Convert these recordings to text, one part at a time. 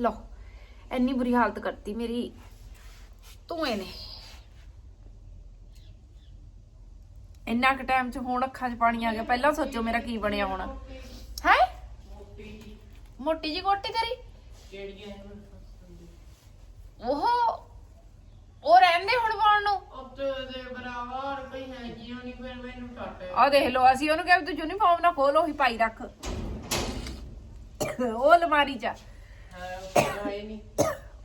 ਲਓ, ਇੰਨੀ ਬੁਰੀ ਹਾਲਤ ਕਰਤੀ ਮੇਰੀ। ਧੂਏ ਨੇ। ਇੰਨਾ ਕੁ ਟਾਈਮ ਚ ਹੁਣ ਅੱਖਾਂ 'ਚ ਪਾਣੀ ਆ ਗਿਆ। ਪਹਿਲਾਂ ਸੋਚੋ ਮੇਰਾ ਕੀ ਬਣਿਆ ਹੋਣਾ। ਹੈ? ਮੋਟੀ ਜੀ ਕੋਟੀ ਤੇਰੀ? ਉਹ ਉਹ ਰਹਿੰਦੇ ਹੁਣ ਪਾਉਣ ਨੂੰ? ਆ ਦੇਖ ਲੋ ਅਸੀਂ ਉਹਨੂੰ ਕਿਹਾ ਤੂੰ ਯੂਨੀਫਾਰਮ ਨਾ ਖੋਲ ਉਹੀ ਪਾਈ ਰੱਖ। ਉਹ ਅਲਮਾਰੀ 'ਚ ਆ। ਨਹੀਂ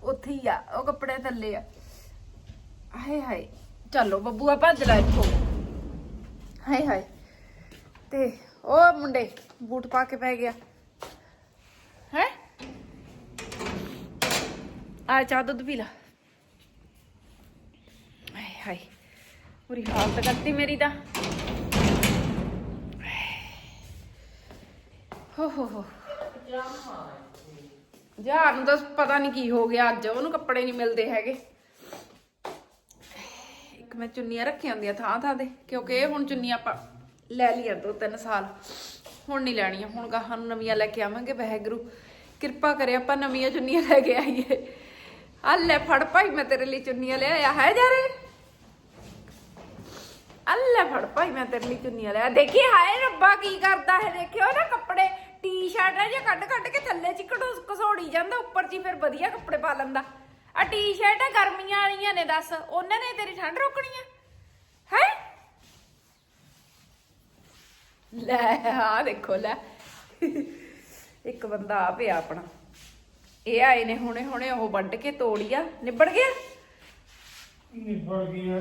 ਉੱਥੇ ਹੀ ਆ, ਉਹ ਕੱਪੜੇ ਥੱਲੇ ਆ। ਹਾਏ ਹਾਏ, ਚਲੋ ਬੱਬੂ ਆ ਭੱਜ ਲੈ ਇੱਥੋਂ। ਹਾਏ ਹਾਏ, ਤੇ ਉਹ ਮੁੰਡੇ ਬੂਟ ਪਾ ਕੇ ਪੈ ਗਿਆ। ਹੈ? ਆ ਚਾਹ ਦੁੱਧ ਪੀ ਲਾ। ਹਾਏ ਹਾਏ, ਪੂਰੀ ਹਾਲਤ ਕਰਤੀ ਮੇਰੀ ਤਾਂ। ਹੋ ਹੋ ਹੋ। ਯਾਰ ਨੂੰ ਤਾਂ ਪਤਾ ਨਹੀਂ ਕੀ ਹੋ ਗਿਆ ਅੱਜ, ਉਹਨੂੰ ਕੱਪੜੇ ਨਹੀਂ ਮਿਲਦੇ ਹੈਗੇ। ਇੱਕ ਮੈਂ ਚੁੰਨੀਆਂ ਰੱਖੀਆਂ ਹੁੰਦੀਆਂ ਥਾਂ ਥਾਂ ਤੇ, ਕਿਉਂਕਿ ਇਹ ਹੁਣ ਚੁੰਨੀਆਂ ਆਪਾਂ ਲੈ ਲਈਆਂ ਦੋ ਤਿੰਨ ਸਾਲ। ਹੁਣ ਨਹੀਂ ਲੈਣੀਆਂ, ਹੁਣ ਗਾਹਾਂ ਨੂੰ ਨਵੀਆਂ ਲੈ ਕੇ ਆਵਾਂਗੇ, ਵਾਹਿਗੁਰੂ। ਕਿਰਪਾ ਕਰੇ ਆਪਾਂ ਨਵੀਆਂ ਚੁੰਨੀਆਂ ਲੈ ਕੇ ਆਈਏ। ਆ ਲੈ ਫੜ ਭਾਈ, ਮੈਂ ਤੇਰੇ ਲਈ ਚੁੰਨੀਆਂ ਲੈ ਆਇਆ। ਹੈ ਜਾਰੇ ਅੱਲੇ ਫੜ ਭਾਈ, ਮੈਂ ਤੇਰੇ ਲਈ ਚੁੰਨੀਆਂ ਲਿਆ ਦੇਖੀ, ਹਾਏ ਰੱਬਾ, ਕੀ ਕਰਦਾ ਹੈ ਦੇਖਿਓ ਨਾ ਕੱਪੜੇ। ਟੀ-ਸ਼ਰਟ ਹੈ ਜੇ ਕੱਢ ਕੱਢ ਕੇ ਥੱਲੇ ਚ ਘਸੋੜੀ ਜਾਂਦਾ, ਉੱਪਰ ਚ ਫਿਰ ਵਧੀਆ ਕੱਪੜੇ ਪਾ ਲੈਂਦਾ। ਆ ਟੀ-ਸ਼ਰਟ ਹੈ ਗਰਮੀਆਂ ਵਾਲੀਆਂ ਨੇ ਦੱਸ, ਉਹਨਾਂ ਨੇ ਤੇਰੀ ਠੰਡ ਰੋਕਣੀ ਹੈ ਹੈ? ਲੈ ਆ ਦੇਖੋ, ਲੈ। ਇੱਕ ਬੰਦਾ ਆ ਪਿਆ ਆਪਣਾ। ਇਹ ਆਏ ਨੇ ਹੁਣੇ ਹੁਣੇ ਉਹ ਵੱਢ ਕੇ ਤੋੜਿਆ ਨਿਬੜ ਗਿਆ? ਨਿਬੜ ਗਿਆ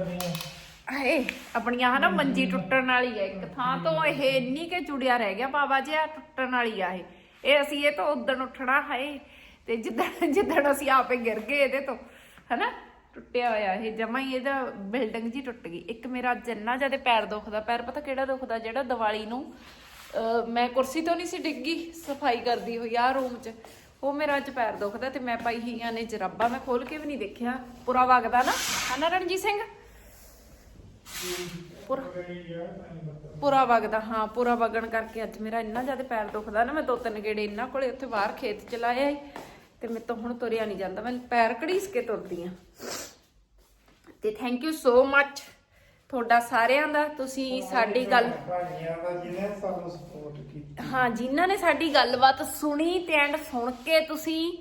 ਹਾਏ ਆਪਣੀਆਂ ਹਨਾ ਮੰਜੀ ਟੁੱਟਣ ਵਾਲੀ ਹੈ ਇੱਕ ਥਾਂ ਤੋਂ ਇਹ ਇੰਨੀ ਕੇ ਜੁੜਿਆ ਰਹਿ ਗਿਆ ਬਾਬਾ ਜੀ ਆ ਟੁੱਟਣ ਵਾਲੀ ਆ ਇਹ। ਇਹ ਅਸੀਂ ਇਹ ਤੋਂ ਉਦਣ ਉੱਠਣਾ ਹਾਏ ਤੇ ਜਿੱਦਣ ਜਿੱਦਣ ਅਸੀਂ ਆਪੇ ਗਿਰ ਗਏ ਇਹਦੇ ਤੋਂ ਹਨਾ? ਟੁੱਟਿਆ ਹੋਇਆ ਇਹ ਜਮਾ ਹੀ ਇਹਦਾ ਬਿਲਡਿੰਗ ਜੀ ਟੁੱਟ ਗਈ। ਇੱਕ ਮੇਰਾ ਅੱਜ ਇੰਨਾ ਜ਼ਿਆਦਾ ਪੈਰ ਦੁਖਦਾ ਪੈਰ ਪਤਾ ਕਿਹੜਾ ਦੁਖਦਾ ਜਿਹੜਾ ਦੀਵਾਲੀ ਨੂੰ ਅਹ, ਮੈਂ ਕੁਰਸੀ ਤੋਂ ਨਹੀਂ ਸੀ ਡਿੱਗੀ ਸਫ਼ਾਈ ਕਰਦੀ ਹੋਈ ਆ ਰੂਮ 'ਚ ਉਹ ਮੇਰਾ ਅੱਜ ਪੈਰ ਦੁਖਦਾ ਤੇ ਮੈਂ ਪਾਈ ਹੋਈਆਂ ਨੇ ਜਰਾਬਾਂ ਮੈਂ ਖੋਲ ਕੇ ਵੀ ਨਹੀਂ ਦੇਖਿਆ। ਪੂਰਾ ਵਗਦਾ ਨਾ ਹਨਾ ਰਣਜੀਤ ਸਿੰਘ? ਪੂਰਾ। ਵਗਦਾ ਹਾਂ ਪੂਰਾ ਵਗਣ ਕਰਕੇ ਅੱਜ ਮੇਰਾ ਇੰਨਾ ਜ਼ਿਆਦਾ ਪੈਰ ਦੁਖਦਾ ਨਾ ਮੈਂ ਦੋ ਤਿੰਨ ਗੇੜੇ ਇਹਨਾਂ ਕੋਲੇ ਉੱਥੇ ਬਾਹਰ ਖੇਤ ਚ ਲਾਏ ਆਈ ਤੇ ਮੇਰੇ ਤੋਂ ਹੁਣ ਤੁਰਿਆ ਨਹੀਂ ਜਾਂਦਾ ਮੈਂ ਪੈਰ ਘੜੀਸ ਕੇ ਤੁਰਦੀ ਆ। ਤੇ ਥੈਂਕ ਯੂ ਸੋ ਮੱਚ ਤੁਹਾਡਾ ਸਾਰਿਆਂ ਦਾ ਤੁਸੀਂ ਸਾਡੀ ਗੱਲ ਹਾਂ ਜਿਨ੍ਹਾਂ ਨੇ ਸਾਡੀ ਗੱਲਬਾਤ ਸੁਣੀ ਤੇ ਐਂਡ ਸੁਣ ਕੇ ਤੁਸੀਂ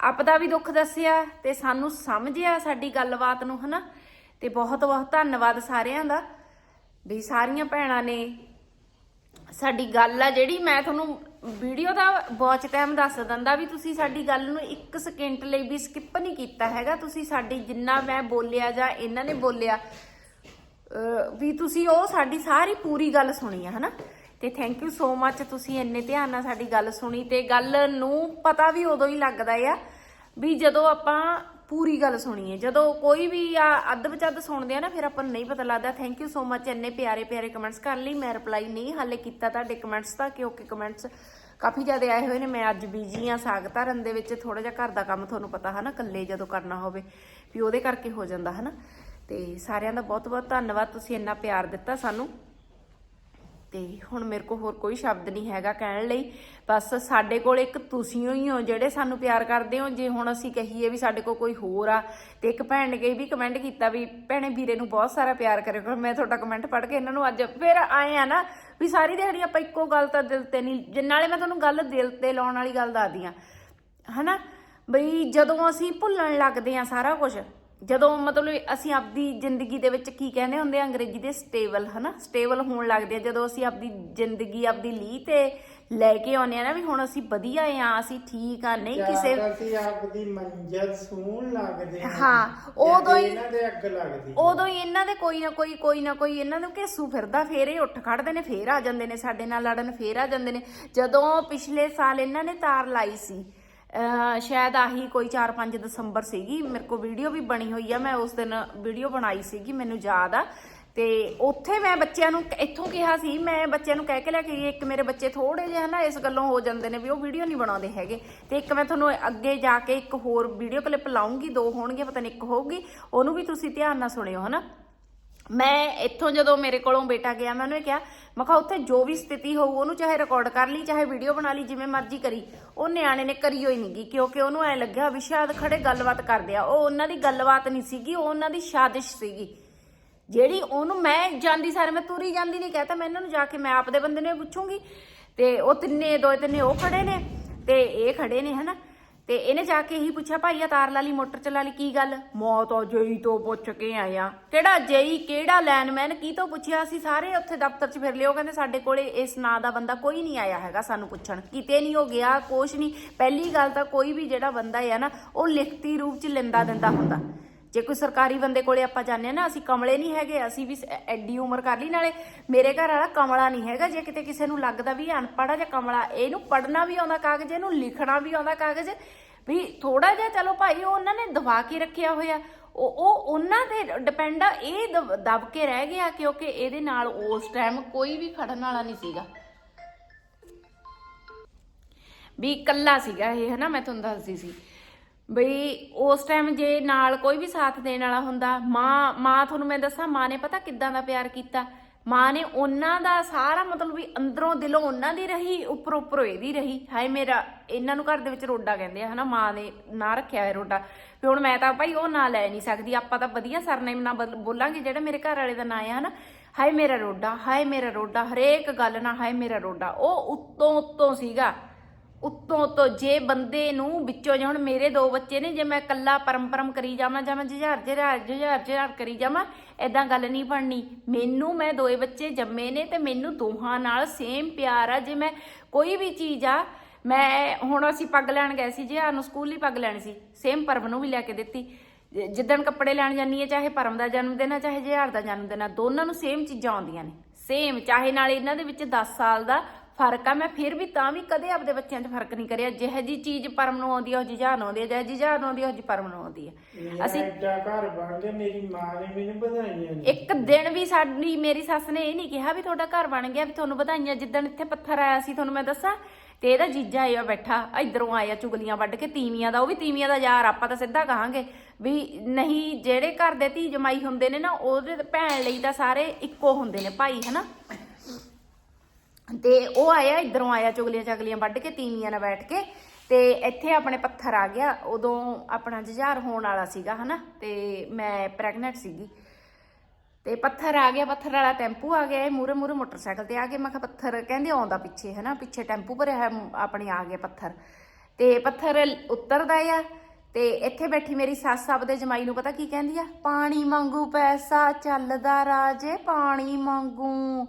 ਆਪਦਾ ਵੀ ਦੁੱਖ ਦੱਸਿਆ ਤੇ ਸਾਨੂੰ ਸਮਝਿਆ ਸਾਡੀ ਗੱਲਬਾਤ ਨੂੰ ਹਨਾ? ਤੇ ਬਹੁਤ ਬਹੁਤ ਧੰਨਵਾਦ ਸਾਰਿਆਂ ਦਾ ਵੀ ਸਾਰੀਆਂ ਭੈਣਾਂ ਨੇ ਸਾਡੀ ਗੱਲ ਆ ਜਿਹੜੀ ਮੈਂ ਤੁਹਾਨੂੰ ਵੀਡੀਓ ਦਾ ਵਾਚ ਟਾਈਮ ਦੱਸ ਦਿੰਦਾ ਵੀ ਤੁਸੀਂ ਸਾਡੀ ਗੱਲ ਨੂੰ 1 ਸਕਿੰਟ ਲਈ ਵੀ ਸਕਿਪ ਨਹੀਂ ਕੀਤਾ ਹੈਗਾ। ਤੁਸੀਂ ਸਾਡੀ ਜਿੰਨਾ ਮੈਂ ਬੋਲਿਆ ਜਾਂ ਇਹਨਾਂ ਨੇ ਬੋਲਿਆ ਵੀ ਤੁਸੀਂ ਉਹ ਸਾਡੀ ਸਾਰੀ ਪੂਰੀ ਗੱਲ ਸੁਣੀ ਆ, ਹਨਾ? ਤੇ ਥੈਂਕ ਯੂ ਸੋ ਮੱਚ ਤੁਸੀਂ ਇੰਨੇ ਧਿਆਨ ਨਾਲ ਸਾਡੀ ਗੱਲ ਸੁਣੀ ਤੇ ਗੱਲ ਨੂੰ ਪਤਾ ਵੀ ਉਦੋਂ ਹੀ ਲੱਗਦਾ ਆ ਵੀ ਜਦੋਂ ਆਪਾਂ ਪੂਰੀ ਗੱਲ ਸੁਣੀਏ ਜਦੋਂ ਕੋਈ ਵੀ ਆ ਅੱਧ ਵਿਚੱਧ ਸੁਣਦੇ ਆ ਨਾ, ਫਿਰ ਆਪਾਂ ਨੂੰ ਨਹੀਂ ਪਤਾ ਲੱਗਦਾ। ਥੈਂਕ ਯੂ ਸੋ ਮੱਚ ਇੰਨੇ ਪਿਆਰੇ ਪਿਆਰੇ ਕਮੈਂਟਸ ਕਰ ਲਈ ਮੈਂ ਰਿਪਲਾਈ ਨਹੀਂ ਹਾਲੇ ਕੀਤਾ ਤੁਹਾਡੇ ਕਮੈਂਟਸ ਦਾ, ਕਿਉਂਕਿ ਕਮੈਂਟਸ ਕਾਫੀ ਜ਼ਿਆਦਾ ਆਏ ਹੋਏ ਨੇ। ਮੈਂ ਅੱਜ ਬੀਜੀ ਆ ਸਾਗ ਧਰਨ ਦੇ ਵਿੱਚ ਥੋੜਾ ਜਿਹਾ ਘਰ ਦਾ ਕੰਮ ਤੁਹਾਨੂੰ ਪਤਾ ਹੈ ਨਾ ਇਕੱਲੇ ਜਦੋਂ ਕਰਨਾ ਹੋਵੇ, ਵੀ ਉਹਦੇ ਕਰਕੇ ਹੋ ਜਾਂਦਾ ਹੈ ਨਾ ਤੇ ਸਾਰਿਆਂ ਦਾ ਬਹੁਤ ਬਹੁਤ ਧੰਨਵਾਦ, ਤੁਸੀਂ ਇੰਨਾ ਪਿਆਰ ਦਿੱਤਾ ਸਾਨੂੰ। ਤੇ ਹੁਣ ਮੇਰੇ ਕੋਲ ਹੋਰ ਕੋਈ ਸ਼ਬਦ ਨਹੀਂ ਹੈਗਾ ਕਹਿਣ ਲਈ। ਬਸ ਸਾਡੇ ਕੋਲ ਇੱਕ ਤੁਸੀਂ ਹੀ ਹੋ ਜਿਹੜੇ ਸਾਨੂੰ ਪਿਆਰ ਕਰਦੇ ਹੋ। ਜੇ ਹੁਣ ਅਸੀਂ ਕਹੀਏ ਵੀ ਸਾਡੇ ਕੋਲ ਕੋਈ ਹੋਰ ਆ ਤੇ ਇੱਕ ਭੈਣ ਨੇ ਕਹੀ ਵੀ ਕਮੈਂਟ ਕੀਤਾ ਵੀ, ਭੈਣੇ ਵੀਰੇ ਨੂੰ ਬਹੁਤ ਸਾਰਾ ਪਿਆਰ ਕਰਿਓ। ਕਰੋ ਮੈਂ ਤੁਹਾਡਾ ਕਮੈਂਟ ਪੜ੍ਹ ਕੇ ਇਹਨਾਂ ਨੂੰ ਅੱਜ ਫਿਰ ਆਏ ਆ ਨਾ ਵੀ ਸਾਰੀ ਦਿਹਾੜੀ ਆਪਾਂ ਇੱਕੋ ਗੱਲ ਤਾਂ ਦਿਲ ਤੇ ਨਹੀਂ, ਜਿ- ਨਾਲੇ ਮੈਂ ਤੁਹਾਨੂੰ ਗੱਲ ਦਿਲ ਤੇ ਲਾਉਣ ਵਾਲੀ ਗੱਲ ਦੱਸਦੀ ਆ ਹਨਾ? ਬਈ ਜਦੋਂ ਅਸੀਂ ਭੁੱਲਣ ਲੱਗਦੇ ਆ ਸਾਰਾ ਕੁਝ ਜਦੋਂ ਮਤਲਬ ਅਸੀਂ ਆਪਦੀ ਜ਼ਿੰਦਗੀ ਦੇ ਵਿੱਚ ਕੀ ਕਹਿੰਦੇ ਹੁੰਦੇ ਆ ਅੰਗਰੇਜ਼ੀ ਦੇ ਸਟੇਬਲ ਹਨਾ? ਸਟੇਬਲ ਹੋਣ ਲੱਗਦੇ ਆ। ਜਦੋਂ ਅਸੀਂ ਆਪਦੀ ਜ਼ਿੰਦਗੀ ਆਪਦੀ ਲੀਹ ਤੇ ਲੈ ਕੇ ਆਉਂਦੇ ਆ ਨਾ ਵੀ ਹੁਣ ਅਸੀਂ ਵਧੀਆ ਆ ਅਸੀਂ ਠੀਕ ਆ ਨਹੀਂ ਕਿਸੇ ਜਦ ਅਸੀਂ ਆਪਦੀ ਮੰਜ਼ਲ ਸੂਣ ਲੱਗਦੇ ਹਾਂ ਉਦੋਂ ਹੀ- ਇਹਨਾਂ ਦੇ ਅੱਗ ਲੱਗਦੀ ਉਦੋਂ ਹੀ ਇਹਨਾਂ ਦੇ ਕੋਈ ਨਾ ਕੋਈ ਕੋਈ ਨਾ ਕੋਈ ਇਹਨਾਂ ਨੂੰ ਘੇਸੂ ਫਿਰਦਾ ਫੇਰ ਇਹ ਉੱਠ ਖੜਦੇ ਨੇ ਫੇਰ ਆ ਜਾਂਦੇ ਨੇ ਸਾਡੇ ਨਾਲ ਲੜਨ ਫੇਰ ਆ ਜਾਂਦੇ ਨੇ। ਜਦੋਂ ਪਿਛਲੇ ਸਾਲ ਇਹਨਾਂ ਨੇ ਤਾਰ ਲਾਈ ਸੀ ਸ਼ਾਇਦ ਆਹੀ ਕੋਈ 4-5 ਦਸੰਬਰ ਸੀਗੀ, ਮੇਰੇ ਕੋਲ ਵੀਡੀਓ ਵੀ ਬਣੀ ਹੋਈ ਆ, ਮੈਂ ਉਸ ਦਿਨ ਵੀਡੀਓ ਬਣਾਈ ਸੀਗੀ, ਮੈਨੂੰ ਯਾਦ ਆ। ਤੇ ਉੱਥੇ ਮੈਂ ਬੱਚਿਆਂ ਨੂੰ ਇੱਥੋਂ ਕਿਹਾ ਸੀ, ਮੈਂ ਬੱਚਿਆਂ ਨੂੰ ਕਹਿ ਕੇ ਲੈ ਕੇ ਇੱਕ ਮੇਰੇ ਬੱਚੇ ਥੋੜੇ ਜਿਹੇ ਨਾ, ਇਸ ਗੱਲੋਂ ਹੋ ਜਾਂਦੇ ਨੇ ਵੀ ਉਹ ਵੀਡੀਓ ਨਹੀਂ ਬਣਾਉਂਦੇ ਹੈਗੇ। ਤੇ ਇੱਕ ਮੈਂ ਤੁਹਾਨੂੰ ਅੱਗੇ ਜਾ ਕੇ ਇੱਕ ਹੋਰ ਵੀਡੀਓ ਕਲਿੱਪ ਲਾਉਂਗੀ, ਦੋ ਹੋਣਗੇ ਪਤਾ ਨਹੀਂ ਇੱਕ ਹੋਊਗੀ, ਉਹਨੂੰ ਵੀ ਤੁਸੀਂ ਧਿਆਨ ਨਾਲ ਸੁਣਿਓ, ਹਨਾ? ਮੈਂ ਇੱਥੋਂ ਜਦੋਂ ਮੇਰੇ ਕੋਲੋਂ ਬੇਟਾ ਗਿਆ, ਮੈਂ ਉਹਨੂੰ ਕਿਹਾ, ਮੈਂ ਕਿਹਾ ਉੱਥੇ ਜੋ ਵੀ ਸਥਿਤੀ ਹੋਊ, ਉਹਨੂੰ ਚਾਹੇ ਰਿਕਾਰਡ ਕਰ ਲਈ, ਚਾਹੇ ਵੀਡੀਓ ਬਣਾ ਲਈ, ਜਿਵੇਂ ਮਰਜ਼ੀ ਕਰੀ। ਉਹ ਨਿਆਣੇ ਨੇ ਕਰੀ ਹੋਈ ਨਹੀਂਗੀ ਕਿਉਂਕਿ ਉਹਨੂੰ ਐ ਲੱਗਿਆ ਵੀ ਸ਼ਾਇਦ ਖੜੇ ਗੱਲਬਾਤ ਕਰਦੇ ਆ। ਉਹ ਉਹਨਾਂ ਦੀ ਗੱਲਬਾਤ ਨਹੀਂ ਸੀਗੀ, ਉਹ ਉਹਨਾਂ ਦੀ ਸਾਜ਼ਿਸ਼ ਸੀਗੀ। ਜਿਹੜੀ ਉਹਨੂੰ ਮੈਂ ਜਾਂਦੀ ਸਾਰੇ, ਮੈਂ ਤੁਰੀ ਜਾਂਦੀ ਨਹੀਂ ਕਹਤਾ ਮੈਂ ਇਹਨਾਂ ਨੂੰ ਜਾ ਕੇ, ਮੈਂ ਆਪਦੇ ਬੰਦੇ ਨੂੰ ਪੁੱਛੂੰਗੀ। ਤੇ ਉਹ ਤਿੰਨੇ, ਦੋ ਤਿੰਨੇ ਉਹ ਖੜੇ ਨੇ, ਤੇ ਇਹ ਖੜੇ ਨੇ, ਹਨਾ? ਤੇ ਇਹਨੇ ਜਾ ਕੇ ਇਹੀ ਪੁੱਛਿਆ, ਭਾਈ ਆ ਤਾਰ ਲਾਲੀ ਮੋਟਰ ਚਲਾ ਲਈ, ਕੀ ਗੱਲ? ਮੌਤ ਆ ਜਈ ਤੋਂ ਪੁੱਛ ਕੇ ਆਇਆ। ਕਿਹੜਾ ਜਈ ਕਿਹੜਾ ਲੈਨਮੈਨ ਕੀ ਤੋਂ ਪੁੱਛਿਆ ਸੀ? ਸਾਰੇ ਉੱਥੇ ਦਫ਼ਤਰ 'ਚ ਫਿਰ ਲਿਓ। ਕਹਿੰਦੇ ਸਾਡੇ ਕੋਲੇ ਇਸ ਨਾਂ ਦਾ ਬੰਦਾ ਕੋਈ ਨਹੀਂ ਆਇਆ ਹੈਗਾ ਸਾਨੂੰ ਪੁੱਛਣ। ਕਿਤੇ ਨਹੀਂ ਹੋ ਗਿਆ, ਕੁਛ ਨਹੀਂ। ਪਹਿਲੀ ਗੱਲ ਤਾਂ ਕੋਈ ਵੀ ਜਿਹੜਾ ਬੰਦਾ ਹੈ ਨਾ, ਉਹ ਲਿਖਤੀ ਰੂਪ 'ਚ ਲੈਂਦਾ ਦਿੰਦਾ ਹੁੰਦਾ। ਜੇ ਕੋਈ ਸਰਕਾਰੀ ਬੰਦੇ ਕੋਲੇ ਆਪਾਂ ਜਾਂਦੇ ਆ ਨਾ, ਅਸੀਂ ਕਮਲੇ ਨਹੀਂ ਹੈਗੇ, ਅਸੀਂ ਵੀ ਐਡੀ ਉਮਰ ਕਰ ਲਈ। ਨਾਲੇ ਮੇਰੇ ਘਰ ਵਾਲਾ ਕਮਲਾ ਨਹੀਂ ਹੈਗਾ, ਜੇ ਕਿਤੇ ਕਿਸੇ ਨੂੰ ਲੱਗਦਾ ਵੀ ਇਹ ਅਨਪੜ੍ਹ ਆ ਜਾਂ ਕਮਲਾ, ਇਹਨੂੰ ਪੜ੍ਹਨਾ ਵੀ ਆਉਂਦਾ ਕਾਗਜ਼, ਇਹਨੂੰ ਲਿਖਣਾ ਵੀ ਆਉਂਦਾ ਕਾਗਜ਼, ਵੀ ਥੋੜਾ ਜਿਹਾ ਚਲੋ ਭਾਈ ਉਹ ਉਹਨਾਂ ਨੇ ਦਬਾ ਕੇ ਰੱਖਿਆ ਹੋਇਆ। ਉਹ ਉਹ ਉਹਨਾਂ ਤੇ ਡਿਪੈਂਡ ਆ, ਇਹ ਦਬ- ਦਬ ਕੇ ਰਹਿ ਗਿਆ ਕਿਉਂਕਿ ਇਹਦੇ ਨਾਲ ਉਸ ਟਾਈਮ ਕੋਈ ਵੀ ਖੜਨ ਵਾਲਾ ਨਹੀਂ ਸੀਗਾ। ਵੀ ਇਕੱਲਾ ਸੀਗਾ ਇਹ, ਹਨਾ, ਮੈਂ ਤੁਹਾਨੂੰ ਦੱਸਦੀ ਸੀ। ਬਈ ਉਸ ਟਾਈਮ ਜੇ ਨਾਲ ਕੋਈ ਵੀ ਸਾਥ ਦੇਣ ਵਾਲਾ ਹੁੰਦਾ, ਮਾਂ ਮਾਂ ਤੁਹਾਨੂੰ ਮੈਂ ਦੱਸਾਂ, ਮਾਂ ਨੇ ਪਤਾ ਕਿੱਦਾਂ ਦਾ ਪਿਆਰ ਕੀਤਾ? ਮਾਂ ਨੇ ਉਹਨਾਂ ਦਾ ਸਾਰਾ ਮਤਲਬ ਵੀ ਅੰਦਰੋਂ ਦਿਲੋਂ ਉਹਨਾਂ ਦੀ ਰਹੀ, ਉੱਪਰ ਉੱਪਰੋਂ ਇਹਦੀ ਰਹੀ। ਹਾਏ ਮੇਰਾ, ਇਹਨਾਂ ਨੂੰ ਘਰ ਦੇ ਵਿੱਚ ਰੋਡਾ ਕਹਿੰਦੇ ਆ, ਹਨਾ, ਮਾਂ ਨੇ ਨਾਂ ਰੱਖਿਆ ਹੋਇਆ ਰੋਡਾ। ਵੀ ਹੁਣ ਮੈਂ ਤਾਂ ਭਾਈ ਉਹ ਨਾਂ ਲੈ ਨਹੀਂ ਸਕਦੀ, ਆਪਾਂ ਤਾਂ ਵਧੀਆ ਸਰਨੇਮ ਨਾਲ ਬਦਲ- ਬੋਲਾਂਗੇ, ਜਿਹੜਾ ਮੇਰੇ ਘਰ ਵਾਲੇ ਦਾ ਨਾਂ ਆ, ਹਨਾ। ਹਾਏ ਮੇਰਾ ਰੋਡਾ, ਹਾਏ ਮੇਰਾ ਰੋਡਾ, ਹਰੇਕ ਗੱਲ ਨਾਲ ਹਾਏ ਮੇਰਾ ਰੋਡਾ। ਉਹ ਉੱਤੋਂ ਉੱਤੋਂ ਸੀਗਾ। ਉੱਤੋਂ ਉੱਤੋਂ ਜੇ ਬੰਦੇ ਨੂੰ ਵਿੱਚੋਂ ਜੇ ਹੁਣ ਮੇਰੇ ਦੋ ਬੱਚੇ ਨੇ, ਜੇ ਮੈਂ ਇਕੱਲਾ ਪਰਮ ਕਰੀ ਜਾਵਾਂ, ਜਾਂ ਮੈਂ ਜੁਝਾਰ ਜੁਝਾਰ ਜੁਝਾਰ ਜੁਝਾਰ ਕਰੀ ਜਾਵਾਂ ਐਦਾਂ ਗੱਲ ਨਹੀਂ ਬਣਨੀ। ਮੈਨੂੰ, ਮੈਂ ਦੋਏ ਬੱਚੇ ਜੰਮੇ ਨੇ ਤੇ ਮੈਨੂੰ ਦੋਹਾਂ ਨਾਲ ਸੇਮ ਪਿਆਰ ਆ। ਜੇ ਮੈਂ ਕੋਈ ਵੀ ਚੀਜ਼ ਆ, ਮੈਂ ਹੁਣ ਅਸੀਂ ਪੱਗ ਲੈਣ ਗਏ ਸੀ, ਜੇ ਨੂੰ ਸਕੂਲ ਹੀ ਪੱਗ ਲੈਣੀ ਸੀ ਸੇਮ ਪਰਮ ਨੂੰ ਵੀ ਲੈ ਕੇ ਦਿੱਤੀ। ਜਿੱਦਣ ਕੱਪੜੇ ਲੈਣ ਜਾਨੀ ਹੈ ਚਾਹੇ ਪਰਮ ਦਾ ਜਨਮ ਦਿਨ ਆ, ਚਾਹੇ ਜਿਹਾਰ ਦਾ ਜਨਮ ਦਿਨ ਆ, ਦੋਨਾਂ ਨੂੰ ਸੇਮ ਚੀਜ਼ਾਂ ਆਉਂਦੀਆਂ ਨੇ। ਸੇਮ ਚਾਹੇ ਨਾਲ ਇਹਨਾਂ ਦੇ ਵਿੱਚ 10 ਸਾਲ ਦਾ ਫ਼ਰਕ ਆ ਮੈਂ ਫਿਰ ਵੀ ਤਾਂ ਵੀ ਕਦੇ ਆਪਦੇ ਬੱਚਿਆਂ 'ਚ ਫ਼ਰਕ ਨਹੀਂ ਕਰਿਆ। ਜਿਹੋ ਜੀ ਚੀਜ਼ ਪਰਮ ਨੂੰ ਆਉਂਦੀ ਆ ਉਹ ਜਿਹਾ ਨੂੰ ਆਉਂਦੀ ਆ ਜਿਹੋ ਜੀ ਜਿਹਾ ਨੂੰ ਆਉਂਦੀ ਆ ਉਹ ਜੀ ਪਰਮ ਨੂੰ ਆਉਂਦੀ ਆ। ਅਸੀਂ ਐਡਾ ਘਰ ਬਣ ਗਿਆ ਮੇਰੀ ਮਾਂ ਨੇ ਮੈਨੂੰ ਵਧਾਈਆਂ ਨਹੀਂ ਇੱਕ ਦਿਨ ਵੀ ਸਾਡੀ ਮੇਰੀ ਸੱਸ ਨੇ ਇਹ ਨਹੀਂ ਕਿਹਾ ਵੀ ਤੁਹਾਡਾ ਘਰ ਬਣ ਗਿਆ ਵੀ ਤੁਹਾਨੂੰ ਵਧਾਈਆਂ ਜਿੱਦਣ ਇੱਥੇ ਪੱਥਰ ਆਇਆ ਸੀ ਤੁਹਾਨੂੰ ਮੈਂ ਦੱਸਾਂ ਤੇ ਇਹਦਾ ਜੀਜਾ ਆਇਆ ਬੈਠਾ ਇਧਰੋਂ ਆਇਆ ਚੁਗਲੀਆਂ ਵੱਢ ਕੇ ਤੀਵੀਆਂ ਦਾ ਉਹ ਵੀ ਤੀਵੀਆਂ ਦਾ ਯਾਰ ਆਪਾਂ ਤਾਂ ਸਿੱਧਾ ਕਹਾਂਗੇ ਵੀ ਨਹੀਂ ਜਿਹੜੇ ਘਰ ਦੇ ਧੀ ਜਮਾਈ ਹੁੰਦੇ ਨੇ ਨਾ ਉਹਦੇ ਭੈਣ ਲਈ ਤਾਂ ਸਾਰੇ ਇੱਕੋ ਹੁੰਦੇ ਨੇ ਭਾਈ ਹਨਾ? ਤੇ ਉਹ ਆਇਆ, ਇਧਰੋਂ ਆਇਆ ਚੁਗਲੀਆਂ ਚਗਲੀਆਂ ਵੱਢ ਕੇ, ਤੀਵੀਆਂ ਨਾਲ ਬੈਠ ਕੇ। ਤੇ ਇੱਥੇ ਆਪਣੇ ਪੱਥਰ ਆ ਗਿਆ। ਉਦੋਂ ਆਪਣਾ ਜੁਝਾਰ ਹੋਣ ਵਾਲਾ ਸੀਗਾ, ਹਨਾ? ਤੇ ਮੈਂ ਪ੍ਰੈਗਨੈਂਟ ਸੀਗੀ। ਤੇ ਪੱਥਰ ਆ ਗਿਆ, ਪੱਥਰ ਵਾਲਾ ਟੈਂਪੂ ਆ ਗਿਆ। ਇਹ ਮੂਰੇ ਮੂਰੇ ਮੋਟਰਸਾਈਕਲ ਤੇ ਆ ਕੇ ਮੈਂ ਕਿਹਾ ਪੱਥਰ ਕਹਿੰਦੇ ਆਉਂਦਾ ਪਿੱਛੇ, ਹਨਾ? ਪਿੱਛੇ ਟੈਂਪੂ ਭਰਿਆ ਹੋਇਆ, ਆਪਣੇ ਆ ਗਿਆ ਪੱਥਰ। ਤੇ ਪੱਥਰ ਉਤਰਦਾ ਆ ਤੇ ਇੱਥੇ ਬੈਠੀ ਮੇਰੀ ਸੱਸ ਆਪਦੇ ਜਮਾਈ ਨੂੰ ਪਤਾ ਕੀ ਕਹਿੰਦੀ ਆ? ਪਾਣੀ ਮੰਗੂ ਪੈਸਾ ਚੱਲਦਾ ਰਾਜੇ, ਪਾਣੀ ਮੰਗੂ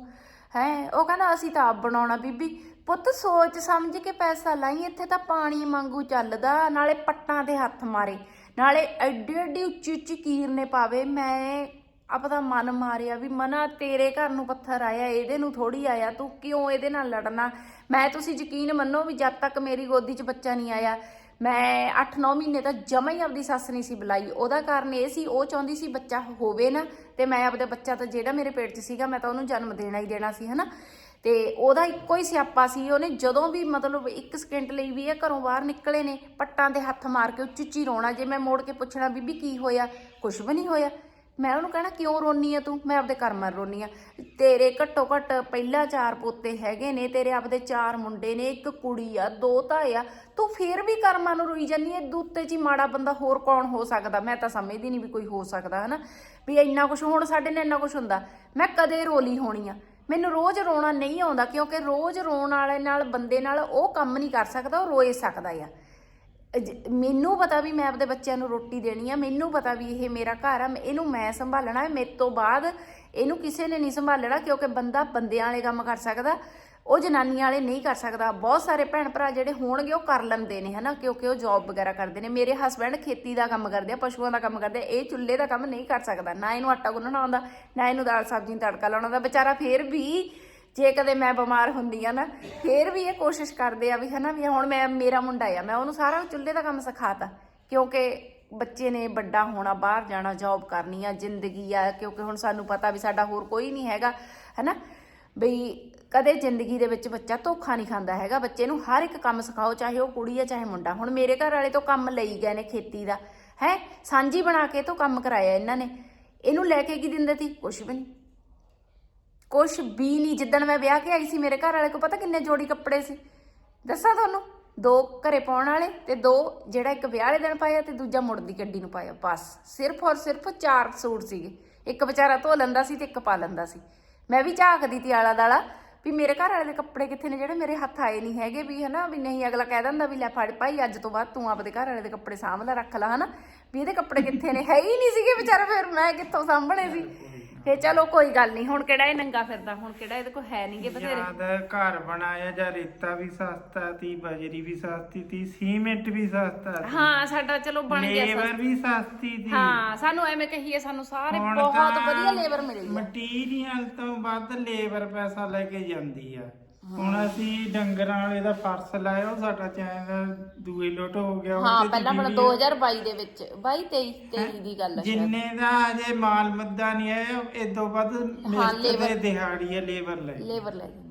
ਹੈ, ਉਹ ਕਹਿੰਦਾ, ਅਸੀਂ ਤਾਂ ਆਪ ਬਣਾਉਣਾ ਬੀਬੀ। ਪੁੱਤ, ਸੋਚ ਸਮਝ ਕੇ ਪੈਸਾ ਲਾਈ, ਇੱਥੇ ਤਾਂ ਪਾਣੀ ਮੰਗੂ ਚੱਲਦਾ, ਨਾਲੇ ਪੱਟਾਂ 'ਤੇ ਹੱਥ ਮਾਰੇ। ਨਾਲੇ ਐਡੀ ਐਡੀ ਉੱਚੀ ਉੱਚੀ ਕੀਰਨੇ ਪਾਵੇ, ਮੈਂ ਆਪਦਾ ਮਨ ਮਾਰਿਆ ਵੀ, ਮਨਾ, ਤੇਰੇ ਘਰ ਨੂੰ ਪੱਥਰ ਆਇਆ, ਇਹਦੇ ਨੂੰ ਥੋੜੀ ਆਇਆ, ਤੂੰ ਕਿਉਂ ਇਹਦੇ ਨਾਲ ਲੜਨਾ? ਮੈਂ ਤੁਸੀਂ ਯਕੀਨ ਮੰਨੋ ਵੀ ਜਦ ਤੱਕ ਮੇਰੀ ਗੋਦੀ 'ਚ ਬੱਚਾ ਨਹੀਂ ਆਇਆ ਮੈਂ 8-9 ਮਹੀਨੇ ਤਾਂ ਜਮਾ ਹੀ ਆਪਦੀ ਸੱਸ ਨਹੀਂ ਸੀ ਬੁਲਾਈ। ਉਹਦਾ ਕਾਰਨ ਇਹ ਸੀ, ਉਹ ਚਾਹੁੰਦੀ ਸੀ ਬੱਚਾ ਹੋਵੇ ਨਾ, ਤੇ ਮੈਂ ਆਪਦਾ ਬੱਚਾ ਤਾਂ ਜਿਹੜਾ ਮੇਰੇ ਪੇਟ 'ਚ ਸੀਗਾ, ਮੈਂ ਤਾਂ ਉਹਨੂੰ ਜਨਮ ਦੇਣਾ ਹੀ ਦੇਣਾ ਸੀ, ਹਨਾ? ਤੇ ਉਹਦਾ ਇੱਕੋ ਹੀ ਸਿਆਪਾ ਸੀ, ਉਹਨੇ ਜਦੋਂ ਵੀ ਮਤਲਬ 1 ਸਕਿੰਟ ਲਈ ਵੀ ਇਹ ਘਰੋਂ ਬਾਹਰ ਨਿਕਲੇ ਨੇ, ਪੱਟਾਂ ਦੇ ਹੱਥ ਮਾਰ ਕੇ ਉੱਚੀ ਉੱਚੀ ਰੋਣਾ, ਜੇ ਮੈਂ ਮੋੜ ਕੇ ਪੁੱਛਣਾ, ਬੀਬੀ ਕੀ ਹੋਇਆ? ਕੁਝ ਵੀ ਨਹੀਂ ਹੋਇਆ। ਮੈਂ ਉਹਨੂੰ ਕਹਿਣਾ, ਕਿਉਂ ਰੋਨੀ ਆ ਤੂੰ? ਮੈਂ ਆਪਦੇ ਕਰਮਾਂ ਮਰ ਰੋਨੀ ਆ। ਤੇਰੇ ਘੱਟੋ ਘੱਟ ਪਹਿਲਾ ਚਾਰ ਪੋਤੇ ਹੈਗੇ ਨੇ, ਤੇਰੇ ਆਪਦੇ ਚਾਰ ਮੁੰਡੇ ਨੇ, ਇੱਕ ਕੁੜੀ ਆ, ਦੋ ਤਾਂ ਆ। ਤੂੰ ਫੇਰ ਵੀ ਕਰਮਾਂ ਨੂੰ ਰੋਈ ਜਾਨੀ ਐ ਦੂਤੇ ਚ ਹੀ ਮਾੜਾ ਬੰਦਾ ਹੋਰ ਕੌਣ ਹੋ ਸਕਦਾ? ਮੈਂ ਤਾਂ ਸਮਝਦੀ ਨਹੀਂ ਵੀ ਕੋਈ ਹੋ ਸਕਦਾ, ਹਨਾ? ਵੀ ਇੰਨਾ ਕੁਝ ਹੁਣ ਸਾਡੇ ਨਾਲ ਇੰਨਾ ਕੁਝ ਹੁੰਦਾ। ਮੈਂ ਕਦੇ ਰੋਲੀ ਹੋਣੀ ਆ। ਮੈਨੂੰ ਰੋਜ਼ ਰੋਣਾ ਨਹੀਂ ਆਉਂਦਾ, ਕਿਉਂਕਿ ਰੋਜ਼ ਰੋਣ ਵਾਲੇ ਨਾਲ, ਬੰਦੇ ਨਾਲ ਉਹ ਕੰਮ ਨਹੀਂ ਕਰ ਸਕਦਾ, ਉਹ ਰੋਏ ਸਕਦਾ ਆ। ਜ- ਮੈਨੂੰ ਪਤਾ ਵੀ ਮੈਂ ਆਪਦੇ ਬੱਚਿਆਂ ਨੂੰ ਰੋਟੀ ਦੇਣੀ ਆ, ਮੈਨੂੰ ਪਤਾ ਵੀ ਇਹ ਮੇਰਾ ਘਰ ਆ, ਮੈਂ- ਇਹਨੂੰ ਮੈਂ ਸੰਭਾਲਣਾ ਹੈ, ਮੇਰੇ ਤੋਂ ਬਾਅਦ ਇਹਨੂੰ ਕਿਸੇ ਨੇ ਨਹੀਂ ਸੰਭਾਲਣਾ ਕਿਉਂਕਿ ਬੰਦਾ ਬੰਦਿਆਂ ਵਾਲੇ ਕੰਮ ਕਰ ਸਕਦਾ, ਉਹ ਜਨਾਨੀਆਂ ਵਾਲੇ ਨਹੀਂ ਕਰ ਸਕਦਾ। ਬਹੁਤ ਸਾਰੇ ਭੈਣ ਭਰਾ ਜਿਹੜੇ ਹੋਣਗੇ, ਉਹ ਕਰ ਲੈਂਦੇ ਨੇ, ਹਨਾ, ਕਿਉਂਕਿ ਉਹ ਜੌਬ ਵਗੈਰਾ ਕਰਦੇ ਨੇ। ਮੇਰੇ ਹਸਬੰਡ ਖੇਤੀ ਦਾ ਕੰਮ ਕਰਦੇ ਆ, ਪਸ਼ੂਆਂ ਦਾ ਕੰਮ ਕਰਦੇ ਆ, ਇਹ ਚੁੱਲ੍ਹੇ ਦਾ ਕੰਮ ਨਹੀਂ ਕਰ ਸਕਦਾ। ਨਾ ਇਹਨੂੰ ਆਟਾ ਗੁੰਨਣਾ ਆਉਂਦਾ, ਨਾ ਇਹਨੂੰ ਦਾਲ ਸਬਜ਼ੀ ਨੂੰ ਤੜਕਾ ਲਾਉਣਾ ਆਉਂਦਾ। ਵਿਚਾਰਾ ਫੇਰ ਵੀ ਜੇ ਕਦੇ ਮੈਂ ਬਿਮਾਰ ਹੁੰਦੀ ਆ ਨਾ, ਫੇਰ ਵੀ ਇਹ ਕੋਸ਼ਿਸ਼ ਕਰਦੇ ਆ ਵੀ ਹਨਾ ਵੀ ਹੁਣ ਮੈਂ, ਮੇਰਾ ਮੁੰਡਾ ਆ, ਮੈਂ ਉਹਨੂੰ ਸਾਰਾ ਚੁੱਲ੍ਹੇ ਦਾ ਕੰਮ ਸਿਖਾਤਾ, ਕਿਉਂਕਿ ਬੱਚੇ ਨੇ ਵੱਡਾ ਹੋਣਾ, ਬਾਹਰ ਜਾਣਾ ਜੌਬ ਕਰਨੀ ਆ, ਜ਼ਿੰਦਗੀ ਆ, ਕਿਉਂਕਿ ਹੁਣ ਸਾਨੂੰ ਪਤਾ ਵੀ ਸਾਡਾ ਹੋਰ ਕੋਈ ਨਹੀਂ ਹੈਗਾ, ਹਨਾ? ਬਈ ਕਦੇ ਜ਼ਿੰਦਗੀ ਦੇ ਵਿੱਚ ਬੱਚਾ ਧੋਖਾ ਨਹੀਂ ਖਾਂਦਾ ਹੈਗਾ, ਬੱਚੇ ਨੂੰ ਹਰ ਇੱਕ ਕੰਮ ਸਿਖਾਓ, ਚਾਹੇ ਉਹ ਕੁੜੀ ਆ, ਚਾਹੇ ਮੁੰਡਾ। ਹੁਣ ਮੇਰੇ ਘਰ ਵਾਲੇ ਤੋਂ ਕੰਮ ਲਈ ਗਏ ਨੇ ਖੇਤੀ ਦਾ, ਹੈ? ਸਾਂਝੀ ਬਣਾ ਕੇ ਤੋਂ ਕੰਮ ਕਰਾਇਆ ਇਹਨਾਂ ਨੇ। ਇਹਨੂੰ ਲੈ ਕੇ ਕੀ ਦਿੰਦੇ ਸੀ ਕੁਛ ਵੀ ਨਹੀਂ। ਕੁਛ ਵੀ ਨਹੀਂ। ਜਿੱਦਣ ਮੈਂ ਵਿਆਹ ਕੇ ਆਈ ਸੀ ਮੇਰੇ ਘਰ ਵਾਲੇ ਕੋ ਪਤਾ ਕਿੰਨੇ ਜੋੜੀ ਕੱਪੜੇ ਸੀ? ਦੱਸਾਂ ਤੁਹਾਨੂੰ? ਦੋ ਘਰੇ ਪਾਉਣ ਵਾਲੇ ਤੇ ਦੋ ਜਿਹੜਾ ਇੱਕ ਵਿਆਹ ਵਾਲੇ ਦਿਨ ਪਾਇਆ ਤੇ ਦੂਜਾ ਮੁੜਦੀ ਗੱਡੀ ਨੂੰ ਪਾਇਆ। ਬਸ, ਸਿਰਫ ਔਰ ਸਿਰਫ ਚਾਰ ਸੂਟ ਸੀਗੇ। ਇੱਕ ਵਿਚਾਰਾ ਧੋ ਲੈਂਦਾ ਸੀ ਤੇ ਇੱਕ ਪਾ ਲੈਂਦਾ ਸੀ। ਮੈਂ ਵੀ ਝਾਕਦੀ ਤੀ ਆਲਾ ਦਾਲਾ ਵੀ ਮੇਰੇ ਘਰ ਵਾਲੇ ਦੇ ਕੱਪੜੇ ਕਿੱਥੇ ਨੇ? ਜਿਹੜੇ ਮੇਰੇ ਹੱਥ ਆਏ ਨਹੀਂ ਹੈਗੇ ਵੀ ਹਨਾ, ਵੀ ਨਹੀਂ, ਅਗਲਾ ਕਹਿ ਦਿੰਦਾ ਵੀ ਲੈ ਫੜ ਭਾਈ, ਅੱਜ ਤੋਂ ਬਾਅਦ ਤੂੰ ਆਪਦੇ ਘਰ ਵਾਲੇ ਦੇ ਕੱਪੜੇ ਸਾਂਭ ਲੈ, ਰੱਖ ਲੈ ਹਨਾ। ਵੀ ਇਹਦੇ ਕੱਪੜੇ ਕਿੱਥੇ ਨੇ? ਹੈ ਹੀ ਨਹੀਂ ਸੀਗੇ ਵਿਚਾਰਾ ਫਿਰ ਮੈਂ ਕਿੱਥੋਂ ਸਾਂਭਣੇ ਸੀ? ਫੇ ਚਲੋ ਕੋਈ ਗੱਲ ਨਹੀਂ ਹੁਣ ਕਿਹੜਾ ਇਹ ਨੰਗਾ ਫਿਰਦਾ ਹੁਣ ਕਿਹੜਾ ਇਹਦੇ ਕੋਲ ਹੈ ਨਹੀਂਗੇ ਬਥੇਰੇ। ਯਾਦ ਹੈ ਘਰ ਬਣਾਇਆ ਜਾਂ ਰੇਤਾ ਵੀ ਸਸਤਾ ਤੀ ਬਜਰੀ ਵੀ ਸਸਤੀ ਤੀ ਸੀਮੈਂਟ ਵੀ ਸਸਤਾ ਹਾਂ ਸਾਡਾ ਚਲੋ ਬਣ ਗਿਆ ਲੇਬਰ ਸਸਤਾ। ਵੀ ਸਸਤੀ ਤੀ ਹਾਂ ਸਾਨੂੰ ਐਵੇਂ ਕਹੀਏ ਸਾਨੂੰ ਸਾਰੇ ਹੁਣ ਬਹੁਤ ਤਾਂ ਵਧੀਆ ਲੇਬਰ ਮਿਲੀ ਆ। ਮਟੀਰੀਅਲ ਤੋਂ ਵੱਧ ਲੇਬਰ ਪੈਸਾ ਲੈ ਕੇ ਜਾਂਦੀ ਆ। ਹੁਣ ਅਸੀਂ ਡੰਗਰਾਂ ਵਾਲੇ ਦਾ ਫਰਸ ਲਾਇਆ ਉਹ ਸਾਡਾ ਚੈਨਲ ਦੂਏ ਲੋਟ ਹੋ ਗਿਆ ਹਾਂ 'ਚ ਪਹਿਲਾਂ video- 2022 ਦੇ ਵਿੱਚ 22 23 23 ਦੀ ਗੱਲ ਹੈ ਸ਼ਾਇਦ। ਜਿੰਨੇ ਦਾ ਅਜੇ ਮਾਲ ਮੱਦਾ ਨਹੀਂ ਆਇਆ ਇਦੋਂ ਵੱਧ ਮਿਸਤਰੀ labor- ਦਿਹਾੜੀ ਆ ਲੇਬਰ ਲੈ ਲੇਬਰ ਲੈ ਜਾਂਦੀ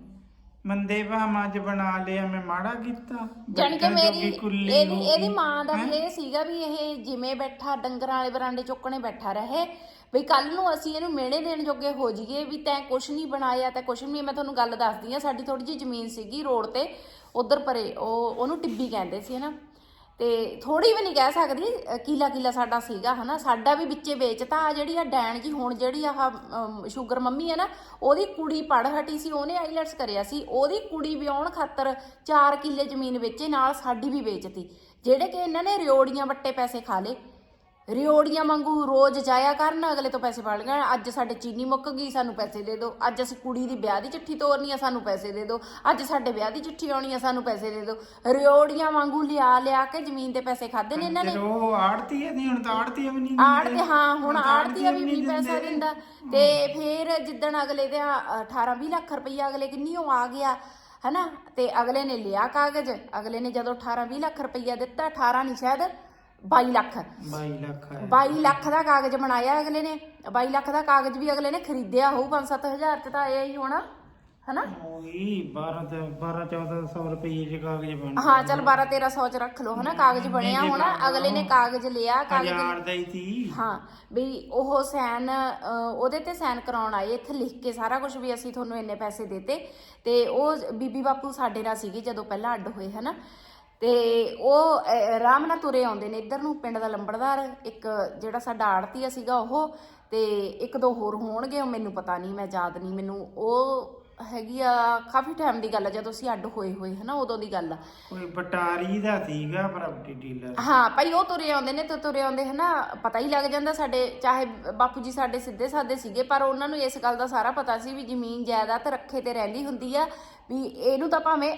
ਮੰਦੇ ਭਾਵਾਂ ਅੱਜ ਬਣਾ ਲਿਆ ਮੈਂ ਮਾੜਾ ਕੀਤਾ ਜਾਣੀ ਕਿ ਬੈਠਣ ਮੇਰੀ ਜੋਗੀ ਕੁੱਲੀ ਇਹਦੀ ਹੋ ਇਹਦੀ ਗਈ। ਮਾਂ ਦਾ ਹੈਂ? ਵੀ ਇਹ ਸੀਗਾ ਵੀ ਇਹ ਜਿਵੇਂ ਬੈਠਾ ਡੰਗਰਾਂ ਵਾਲੇ ਬਰਾਂਡੇ ਚੁੱਕਣੇ ਬੈਠਾ ਰਹੇ ਵੀ ਕੱਲ ਨੂੰ ਅਸੀਂ ਇਹਨੂੰ ਮਿਹਣੇ ਦੇਣ ਜੋਗੇ ਹੋ ਜਾਈਏ ਵੀ ਤੈਂ ਕੁਛ ਨਹੀਂ ਬਣਾਇਆ, ਤਾਂ ਕੁਛ ਨਹੀਂ, ਮੈਂ ਤੁਹਾਨੂੰ ਗੱਲ ਦੱਸਦੀ ਆ ਸਾਡੀ ਥੋੜੀ ਜਿਹੀ ਜ਼ਮੀਨ ਸੀਗੀ ਰੋਡ ਤੇ, ਉਧਰ ਪਰੇ, ਉਹ, ਉਹਨੂੰ ਟਿੱਬੀ ਕਹਿੰਦੇ ਸੀ, ਹਨਾ? ਤੇ ਥੋੜੀ ਵੀ ਨਹੀਂ ਕਹਿ ਸਕਦੀ ਕਿਲਾ ਕਿਲਾ ਸਾਡਾ ਸੀਗਾ, ਹਨਾ? ਸਾਡਾ ਵੀ ਵਿੱਚੇ ਵੇਚਤਾ ਆ ਜਿਹੜੀ ਆ ਡੈਣ ਜੀ, ਹੁਣ ਜਿਹੜੀ ਆਹ ਸ਼ੂਗਰ ਮੰਮੀ ਹੈ ਨਾ, ਉਹਦੀ ਕੁੜੀ ਪੜ ਹਟੀ ਸੀ, ਉਹਨੇ ਆਈਲੈਟਸ ਕਰਿਆ ਸੀ, ਉਹਦੀ ਕੁੜੀ ਵਿਆਹਣ ਖਾਤਰ 4 ਕਿੱਲੇ ਜ਼ਮੀਨ ਵੇਚੇ, ਨਾਲ ਸਾਡੀ ਵੀ ਵੇਚਤੀ, ਜਿਹੜੇ ਕਿ ਇਹਨਾਂ ਨੇ ਰਿਓੜੀਆਂ ਵੱਟੇ ਪੈਸੇ ਖਾ ਲਏ। ਰਿਓੜੀਆਂ ਵਾਂਗੂ ਰੋਜ਼ ਜਾਇਆ ਕਰਨ ਅਗਲੇ ਤੋਂ ਪੈਸੇ ਫੜ ਲੈਣ। ਅੱਜ ਸਾਡੇ ਚੀਨੀ ਮੁੱਕ ਗਈ ਸਾਨੂੰ ਪੈਸੇ ਦੇ ਦਿਓ। ਅੱਜ ਅਸੀਂ ਕੁੜੀ ਦੀ ਵਿਆਹ ਦੀ ਚਿੱਠੀ ਤੋਰਨੀ ਆ ਸਾਨੂੰ ਪੈਸੇ ਦੇ ਦਿਓ। ਅੱਜ ਸਾਡੇ ਵਿਆਹ ਦੀ ਚਿੱਠੀ ਆਉਣੀ ਆ ਸਾਨੂੰ ਪੈਸੇ ਦੇ ਦਿਓ। ਰਿਓੜੀਆਂ ਵਾਂਗੂ ਲਿਆ ਲਿਆ ਕੇ ਜ਼ਮੀਨ ਦੇ ਪੈਸੇ ਖਾਦੇ ਨੇ ਇਹਨਾਂ ਨੇ। ਜਦੋਂ ਆੜਤੀ ਹੈ ਨਹੀਂ ਹੁਣ ਤਾਂ ਆੜਤੀ ਵੀ ਨਹੀਂ ਆੜ। ਤੇ ਹਾਂ ਹੁਣ ਤਾਂ ਆੜਤੀਆ ਵੀ ਨਹੀਂ ਪੈਸਾ ਦਿੰਦੇ। ਦਿੰਦਾ। ਤੇ ਫਿਰ ਜਿੱਦਣ ਅਗਲੇ ਦੇ 18 20 ਲੱਖ ਰੁਪਈਆ ਅਗਲੇ ਕਿੰਨੀ ਉਹ ਆ ਗਿਆ ਹਨਾ? ਤੇ ਅਗਲੇ ਨੇ ਲਿਆ ਕਾਗਜ਼। ਅਗਲੇ ਨੇ ਜਦੋਂ 18 20 ਲੱਖ ਰੁਪਈਆ ਦਿੱਤਾ 18 ਨਹੀਂ ਸ਼ਾਇਦ 22 ਲੱਖ। 22 ਲੱਖ ਹੈ। 22 ਲੱਖ ਦਾ ਕਾਗਜ਼ ਬਣਾਇਆ ਅਗਲੇ ਨੇ। 22 ਲੱਖ ਦਾ ਕਾਗਜ਼ ਵੀ ਅਗਲੇ ਨੇ ਖਰੀਦਿਆ ਹੋਊ 5-7000 ਚ ਤਾਂ ਇਹ ਹੀ ਹੋਣਾ ਹਨਾ? ਉਹੀ 12 ਤੇ 12 1400 ਰੁਪਏ ਦੇ ਕਾਗਜ਼ ਬਣ ਹਾਂ ਚਲ 12-1300 ਚ ਰੱਖ ਲਓ ਹਨਾ? ਕਾਗਜ਼ ਬਣਿਆ ਹੋਣਾ ਅਗਲੇ ਨੇ ਕਾਗਜ਼ ਲਿਆ ਕਾਗਜ਼ ਹਜ਼ਾਰ ਦਾ ਹੀ ਸੀ ਹਾਂ ਵੀ ਉਹ ਸਾਈਨ ਅ, ਉਹਦੇ ਤੇ ਸਾਈਨ ਕਰਾਉਣ ਆਏ ਇੱਥੇ ਲਿਖ ਕੇ ਸਾਰਾ ਕੁਝ ਵੀ ਅਸੀਂ ਤੁਹਾਨੂੰ ਇੰਨੇ ਪੈਸੇ ਦੇਤੇ। ਤੇ ਉਹ ਬੀਬੀ ਬਾਪੂ ਸਾਡੇ ਨਾਲ ਸੀਗੇ ਜਦੋਂ ਪਹਿਲਾਂ ਅੱਡ ਹੋਏ ਹਨਾ? ਤੇ ਉਹ ਆਰਾਮ ਨਾਲ ਤੁਰੇ ਆਉਂਦੇ ਨੇ ਇੱਧਰ ਨੂੰ ਪਿੰਡ ਦਾ ਲੰਬੜਦਾਰ ਇੱਕ ਜਿਹੜਾ ਸਾਡਾ ਆੜਤੀਆ ਸੀਗਾ ਉਹ ਤੇ ਇੱਕ ਦੋ ਹੋਰ ਹੋਣਗੇ ਉਹ ਮੈਨੂੰ ਪਤਾ ਨਹੀਂ ਮੈਂ ਯਾਦ ਨਹੀਂ ਮੈਨੂੰ ਉਹ ਹੈਗੀ ਆ ਕਾਫੀ ਟਾਈਮ ਦੀ ਗੱਲ ਆ ਜਦੋਂ ਅਸੀਂ ਅੱਡ ਹੋਏ ਹੋਏ ਹਨਾ ਉਦੋਂ ਦੀ ਗੱਲ ਆ। ਕੋਈ ਬਟਾਰੀ ਦਾ ਸੀਗਾ ਪ੍ਰਾਪਰਟੀ ਡੀਲਰ। ਹਾਂ ਭਾਈ ਉਹ ਤੁਰੇ ਆਉਂਦੇ ਨੇ ਤੇ ਤੁਰੇ ਆਉਂਦੇ ਹਨਾ ਪਤਾ ਹੀ ਲੱਗ ਜਾਂਦਾ ਸਾਡੇ ਚਾਹੇ ਬਾਪੂ ਜੀ ਸਾਡੇ ਸਿੱਧੇ ਸਾਦੇ ਸੀਗੇ ਪਰ ਉਹਨਾਂ ਨੂੰ ਇਸ ਗੱਲ ਦਾ ਸਾਰਾ ਪਤਾ ਸੀ ਵੀ ਜ਼ਮੀਨ ਜਾਇਦਾਦ ਰੱਖੇ ਤੇ ਰਹਿੰਦੀ ਹੁੰਦੀ ਆ ਵੀ ਇਹਨੂੰ ਤਾਂ ਭਾਵੇਂ